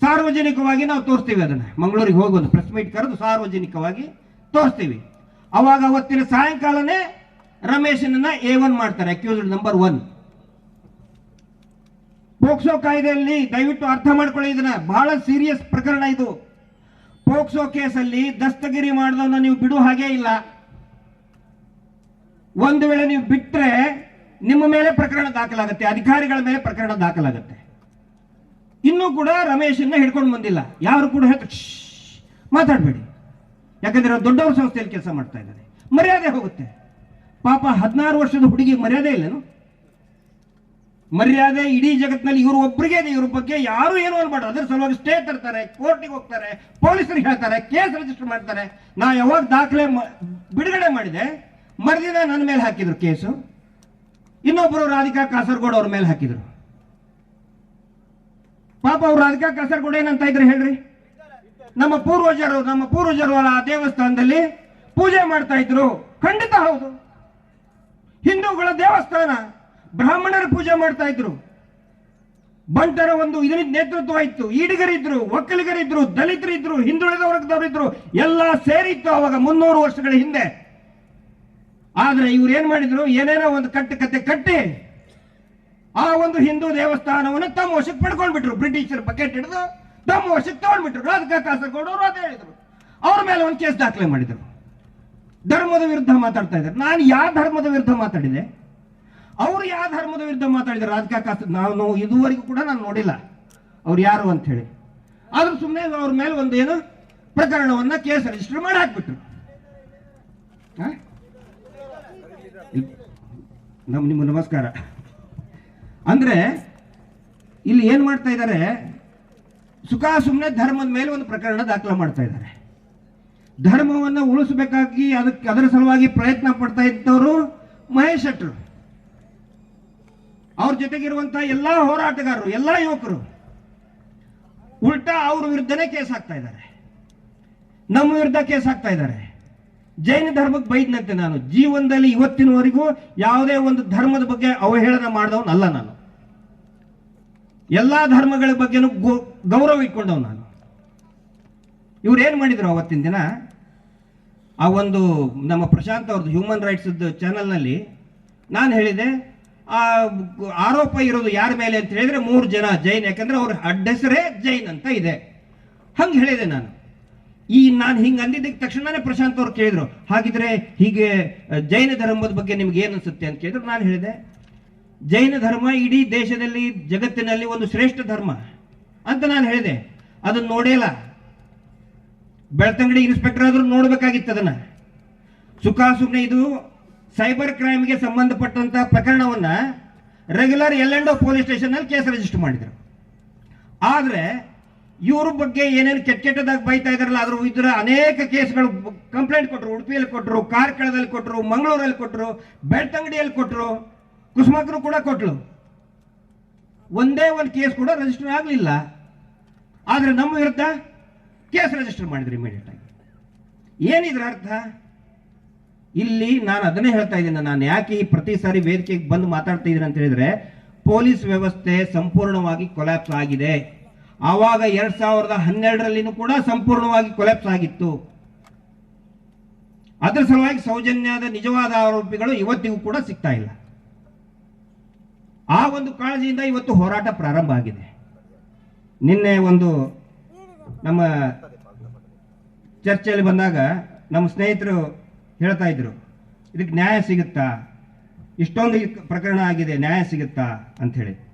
Speaker 1: ಸಾರ್ವಜನಿಕವಾಗಿ ನಾವು ತೋರಿಸ್ತೀವಿ ಅದನ್ನ. ಮಂಗಳೂರಿಗೆ ಹೋಗಿ ಒಂದು ಪ್ರೆಸ್ ಮೀಟ್ ಕರೆದು ಸಾರ್ವಜನಿಕವಾಗಿ ತೋರಿಸ್ತೀವಿ. ಅವಾಗ ಅವತ್ತಿನ ಸಾಯಂಕಾಲನೇ ರಮೇಶನನ್ನ ಎ ಒನ್ ಮಾಡ್ತಾರೆ ಅಕ್ಯೂಸ್ಡ್ ನಂಬರ್ ಒನ್ ಪೋಕ್ಸೋ ಕಾಯ್ದೆಯಲ್ಲಿ ದಯವಿಟ್ಟು ಅರ್ಥ ಮಾಡ್ಕೊಳ್ಳಿ, ಇದನ್ನ ಬಹಳ ಸೀರಿಯಸ್ ಪ್ರಕರಣ ಇದು. ಪೋಕ್ಸೋ ಕೇಸಲ್ಲಿ ದಸ್ತಗಿರಿ ಮಾಡಿದವನ್ನ ನೀವು ಬಿಡು ಹಾಗೆ ಇಲ್ಲ. ಒಂದು ವೇಳೆ ನೀವು ಬಿಟ್ರೆ ನಿಮ್ಮ ಮೇಲೆ ಪ್ರಕರಣ ದಾಖಲಾಗುತ್ತೆ, ಅಧಿಕಾರಿಗಳ ಮೇಲೆ ಪ್ರಕರಣ ದಾಖಲಾಗುತ್ತೆ. ಇನ್ನೂ ಕೂಡ ರಮೇಶನ್ನ ಹಿಡ್ಕೊಂಡು ಬಂದಿಲ್ಲ. ಯಾರು ಕೂಡ ಮಾತಾಡಬೇಡಿ. ಯಾಕಂದ್ರೆ ದೊಡ್ಡವ್ರ ಸಂಸ್ಥೆಯಲ್ಲಿ ಕೆಲಸ ಮಾಡ್ತಾ ಇದ್ದಾರೆ. ಮರ್ಯಾದೆ ಹೋಗುತ್ತೆ. ಪಾಪ ಹದಿನಾರು ವರ್ಷದ ಹುಡುಗಿ ಮರ್ಯಾದೆ ಇಲ್ಲನು? ಮರ್ಯಾದೆ ಇಡೀ ಜಗತ್ತಿನಲ್ಲಿ ಇವರು ಒಬ್ಬರಿಗೆ ಇದೆ, ಇವ್ರ ಬಗ್ಗೆ ಯಾರು ಏನು ಅನ್ಬಾರ್ದು. ಅದ್ರ ಸಲುವಾಗಿ ಸ್ಟೇ ತರ್ತಾರೆ ಕೋರ್ಟಿಗೆ ಹೋಗ್ತಾರೆ, ಪೊಲೀಸರಿಗೆ ಹೇಳ್ತಾರೆ, ಕೇಸ್ ರಿಜಿಸ್ಟರ್ ಮಾಡ್ತಾರೆ. ನಾ ಯಾವಾಗ ದಾಖಲೆ ಬಿಡುಗಡೆ ಮಾಡಿದೆ, ಮರುದಿನ ನನ್ನ ಮೇಲೆ ಹಾಕಿದ್ರು ಕೇಸು. ಇನ್ನೊಬ್ಬರು ರಾಧಿಕಾ ಕಾಸರಗೋಡು ಅವ್ರ ಮೇಲೆ ಹಾಕಿದ್ರು. ಪಾಪ ಅವ್ರು ರಾಧಿಕಾ ಕಾಸರಗೋಡು ಏನಂತ ಇದ್ರು ಹೇಳ್ರಿ? ನಮ್ಮ ಪೂರ್ವಜರು ನಮ್ಮ ಪೂರ್ವಜರು ಆ ದೇವಸ್ಥಾನದಲ್ಲಿ ಪೂಜೆ ಮಾಡ್ತಾ ಇದ್ರು. ಖಂಡಿತ ಹೌದು. ಹಿಂದೂಗಳ ದೇವಸ್ಥಾನ. ಬ್ರಾಹ್ಮಣರು ಪೂಜೆ ಮಾಡ್ತಾ ಇದ್ರು. ಬಂಟರ ಒಂದು ಇದರ ನೇತೃತ್ವ ಇತ್ತು. ಈಡಿಗರಿದ್ರು, ಒಕ್ಕಲಿಗರಿದ್ರು, ದಲಿತರಿದ್ರು, ಹಿಂದುಳಿದ ವರ್ಗದವರಿದ್ರು, ಎಲ್ಲ ಸೇರಿತ್ತು ಅವಾಗ ಮುನ್ನೂರು ವರ್ಷಗಳ ಹಿಂದೆ. ಆದ್ರೆ ಇವ್ರು ಏನ್ ಮಾಡಿದ್ರು? ಏನೇನೋ ಒಂದು ಕಟ್ಟು ಕತೆ ಕಟ್ಟಿ ಆ ಒಂದು ಹಿಂದೂ ದೇವಸ್ಥಾನವನ್ನು ತಮ್ಮ ವಶಕ್ಕೆ ಪಡ್ಕೊಂಡ್ಬಿಟ್ರು. ಬ್ರಿಟಿಷರು ಬಕೆಟ್ ಹಿಡಿದು ತಮ್ಮ ವಶಕ್ಕೆ ತಗೊಂಡ್ಬಿಟ್ರು. ರಾಜಕ ಕಾಸರಗೋಡು ಅವರು ಅದೇ ಹೇಳಿದ್ರು. ಅವ್ರ ಮೇಲೆ ಒಂದು ಕೇಸ್ ದಾಖಲೆ ಮಾಡಿದ್ರು. ಧರ್ಮದ ವಿರುದ್ಧ ಮಾತಾಡ್ತಾ ಇದ್ದಾರೆ ನಾನು ಯಾವ ಧರ್ಮದ ವಿರುದ್ಧ ಮಾತಾಡಿದೆ? ಅವ್ರು ಯಾವ ಧರ್ಮದ ವಿರುದ್ಧ ಮಾತಾಡಿದ್ರು, ರಾಜಕೀಯ ನಾನು ಇದುವರೆಗೂ ಕೂಡ ನಾನು ನೋಡಿಲ್ಲ. ಅವ್ರು ಯಾರು ಅಂತ ಹೇಳಿ. ಆದ್ರೂ ಸುಮ್ಮನೆ ಅವ್ರ ಮೇಲೆ ಒಂದು ಏನು, ಪ್ರಕರಣವನ್ನ ಕೇಸ್ ರಿಜಿಸ್ಟರ್ ಮಾಡಿ ಹಾಕ್ಬಿಟ್ರು? ನಮ್, ನಿಮ್ಮ ನಮಸ್ಕಾರ. ಅಂದ್ರೆ, ಇಲ್ಲಿ ಏನ್ ಮಾಡ್ತಾ ಇದ್ದಾರೆ ಸುಖ ಸುಮ್ಮನೆ ಧರ್ಮದ ಮೇಲೆ ಒಂದು ಪ್ರಕರಣ ದಾಖಲೆ ಮಾಡ್ತಾ ಇದ್ದಾರೆ ಧರ್ಮವನ್ನು ಉಳಿಸಬೇಕಾಗಿ ಅದಕ್ಕೆ ಅದರ ಸಲುವಾಗಿ ಪ್ರಯತ್ನ ಪಡ್ತಾ ಇದ್ದವರು ಮಹೇಶ್ ಶೆಟ್ರು ಅವ್ರ ಜೊತೆಗಿರುವಂತಹ ಎಲ್ಲಾ ಹೋರಾಟಗಾರರು, ಎಲ್ಲಾ ಯುವಕರು, ಉಲ್ಟಾ ಅವ್ರ ವಿರುದ್ಧನೇ ಕೇಸ್ ಆಗ್ತಾ ಇದ್ದಾರೆ. ನಮ್ಮ ವಿರುದ್ಧ ಕೇಸ್ ಆಗ್ತಾ ಇದ್ದಾರೆ. ಜೈನ ಧರ್ಮಕ್ಕೆ ಬೈದ್ನಂತೆ ನಾನು. ಜೀವನದಲ್ಲಿ ಇವತ್ತಿನವರೆಗೂ ಯಾವುದೇ ಒಂದು ಧರ್ಮದ ಬಗ್ಗೆ ಅವಹೇಳನ ಮಾಡಿದವನಲ್ಲ ನಾನು. ಎಲ್ಲಾ ಧರ್ಮಗಳ ಬಗ್ಗೆನೂ ಗೌ- ಗೌರವ ಇಟ್ಕೊಂಡವ್ ನಾನು. ಇವ್ರು ಏನ್ ಮಾಡಿದ್ರು ಅವತ್ತಿನ ದಿನ? ಆ ಒಂದು ನಮ್ಮ ಪ್ರಶಾಂತ್ ಅವ್ರದ್ದು ಹ್ಯೂಮನ್ ರೈಟ್ಸ್ ಚಾನಲ್ನಲ್ಲಿ ನಾನು ಹೇಳಿದೆ ಆ, ಆರೋಪ ಇರೋದು ಯಾರ ಮೇಲೆ ಅಂತ ಹೇಳಿದ್ರೆ ಮೂರು ಜನ ಜೈನ್, ಯಾಕಂದ್ರೆ ಅವ್ರ ಅಡ್ಡೆಸರೇ ಜೈನ್ ಅಂತ ಇದೆ. ಹಂಗೆ ಹೇಳಿದೆ ನಾನು. ಈ ನಾನು ಹಿಂಗೆ ಅಂದಿದ್ದಕ್ಕೆ ತಕ್ಷಣನೇ ಪ್ರಶಾಂತ್ ಅವ್ರು ಕೇಳಿದ್ರು. ಹಾಗಿದ್ರೆ ಹೀಗೆ ಜೈನ ಧರ್ಮದ ಬಗ್ಗೆ ನಿಮ್ಗೆ ಏನು ಅನ್ಸುತ್ತೆ ಅಂತ ಕೇಳಿದ್ರು. ನಾನು ಹೇಳಿದೆ, ಜೈನ ಧರ್ಮ ಇಡೀ ದೇಶದಲ್ಲಿ, ಜಗತ್ತಿನಲ್ಲಿ ಒಂದು ಶ್ರೇಷ್ಠ ಧರ್ಮ ಅಂತ ನಾನು ಹೇಳಿದೆ. ಅದನ್ನ ನೋಡೇಲ್ಲ ಬೆಳ್ತಂಗಡಿ ಇನ್ಸ್ಪೆಕ್ಟರ್ ಆದ್ರೂ ನೋಡ್ಬೇಕಾಗಿತ್ತು ಅದನ್ನ. ಸುಖ ಸುಮ್ಮನೆ ಇದು ಸೈಬರ್ ಕ್ರೈಮ್ಗೆ ಸಂಬಂಧಪಟ್ಟಂತ ಪ್ರಕರಣವನ್ನ ರೆಗ್ಯುಲರ್ ಎಲ್ ಅಂಡ್ ಪೊಲೀಸ್ ಸ್ಟೇಷನ್ನಲ್ಲಿ ಕೇಸ್ ರಿಜಿಸ್ಟರ್ ಮಾಡಿದ್ರು. ಆದ್ರೆ ಇವ್ರ ಬಗ್ಗೆ ಏನೇನು ಕೆಟ್ಟ ಕೆಟ್ಟದಾಗಿ ಬೈತಾ ಇದಾರಲ್ಲ ಅದ್ರ ಇದ್ರ ಅನೇಕ ಕೇಸ್ಗಳು ಕಂಪ್ಲೇಂಟ್ ಕೊಟ್ಟರು ಉಡುಪಿಯಲ್ಲಿ ಕೊಟ್ಟರು ಕಾರ್ಕಳದಲ್ಲಿ ಕೊಟ್ಟರು ಮಂಗಳೂರಲ್ಲಿ ಕೊಟ್ಟರು ಬೆಳ್ತಂಗಡಿಯಲ್ಲಿ ಕೊಟ್ಟರು ಕುಸುಮಕರು ಕೂಡ ಕೊಟ್ಟರು ಒಂದೇ ಒಂದು ಕೇಸ್ ಕೂಡ ರಿಜಿಸ್ಟರ್ ಆಗಲಿಲ್ಲ. ಆದ್ರೆ ನಮ್ಮ ವಿರುದ್ಧ ಕೇಸ್ ರಿಜಿಸ್ಟರ್ ಮಾಡಿದ್ರು ಇಮಿಡಿಯೇಟ್ ಆಗಿ. ಏನಿದ್ರ ಅರ್ಥ ಇಲ್ಲಿ ನಾನು ಅದನ್ನೇ ಹೇಳ್ತಾ ಇದ್ದೀನಿ. ನಾನು ಯಾಕೆ ಈ ಪ್ರತಿ ಸಾರಿ ವೇದಿಕೆಗೆ ಬಂದು ಮಾತಾಡ್ತಾ ಇದ್ದೀನಿ ಅಂತ ಹೇಳಿದ್ರೆ, ಪೊಲೀಸ್ ವ್ಯವಸ್ಥೆ ಸಂಪೂರ್ಣವಾಗಿ ಕೊಲ್ಯಾಪ್ಸ್ ಆಗಿದೆ. ಆವಾಗ ಎರಡ್ ಸಾವಿರದ ಹನ್ನೆರಡರಲ್ಲಿನೂ ಕೂಡ ಸಂಪೂರ್ಣವಾಗಿ ಕೊಲ್ಯಾಪ್ಸ್ ಆಗಿತ್ತು. ಅದರ ಸಲುವಾಗಿ ಸೌಜನ್ಯದ ನಿಜವಾದ ಆರೋಪಿಗಳು ಇವತ್ತಿಗೂ ಕೂಡ ಸಿಗ್ತಾ ಇಲ್ಲ. ಆ ಒಂದು ಕಾಳಜಿಯಿಂದ ಇವತ್ತು ಹೋರಾಟ ಪ್ರಾರಂಭ ಆಗಿದೆ. ನಿನ್ನೆ ಒಂದು ನಮ್ಮ ಚರ್ಚೆಯಲ್ಲಿ ಬಂದಾಗ ನಮ್ಮ ಸ್ನೇಹಿತರು ಹೇಳ್ತಾ ಇದ್ರು. ಇದಕ್ಕೆ ನ್ಯಾಯ ಸಿಗುತ್ತಾ? ಇಷ್ಟೊಂದು ಪ್ರಕರಣ ಆಗಿದೆ ನ್ಯಾಯ ಸಿಗುತ್ತಾ? ಅಂತ ಹೇಳಿ.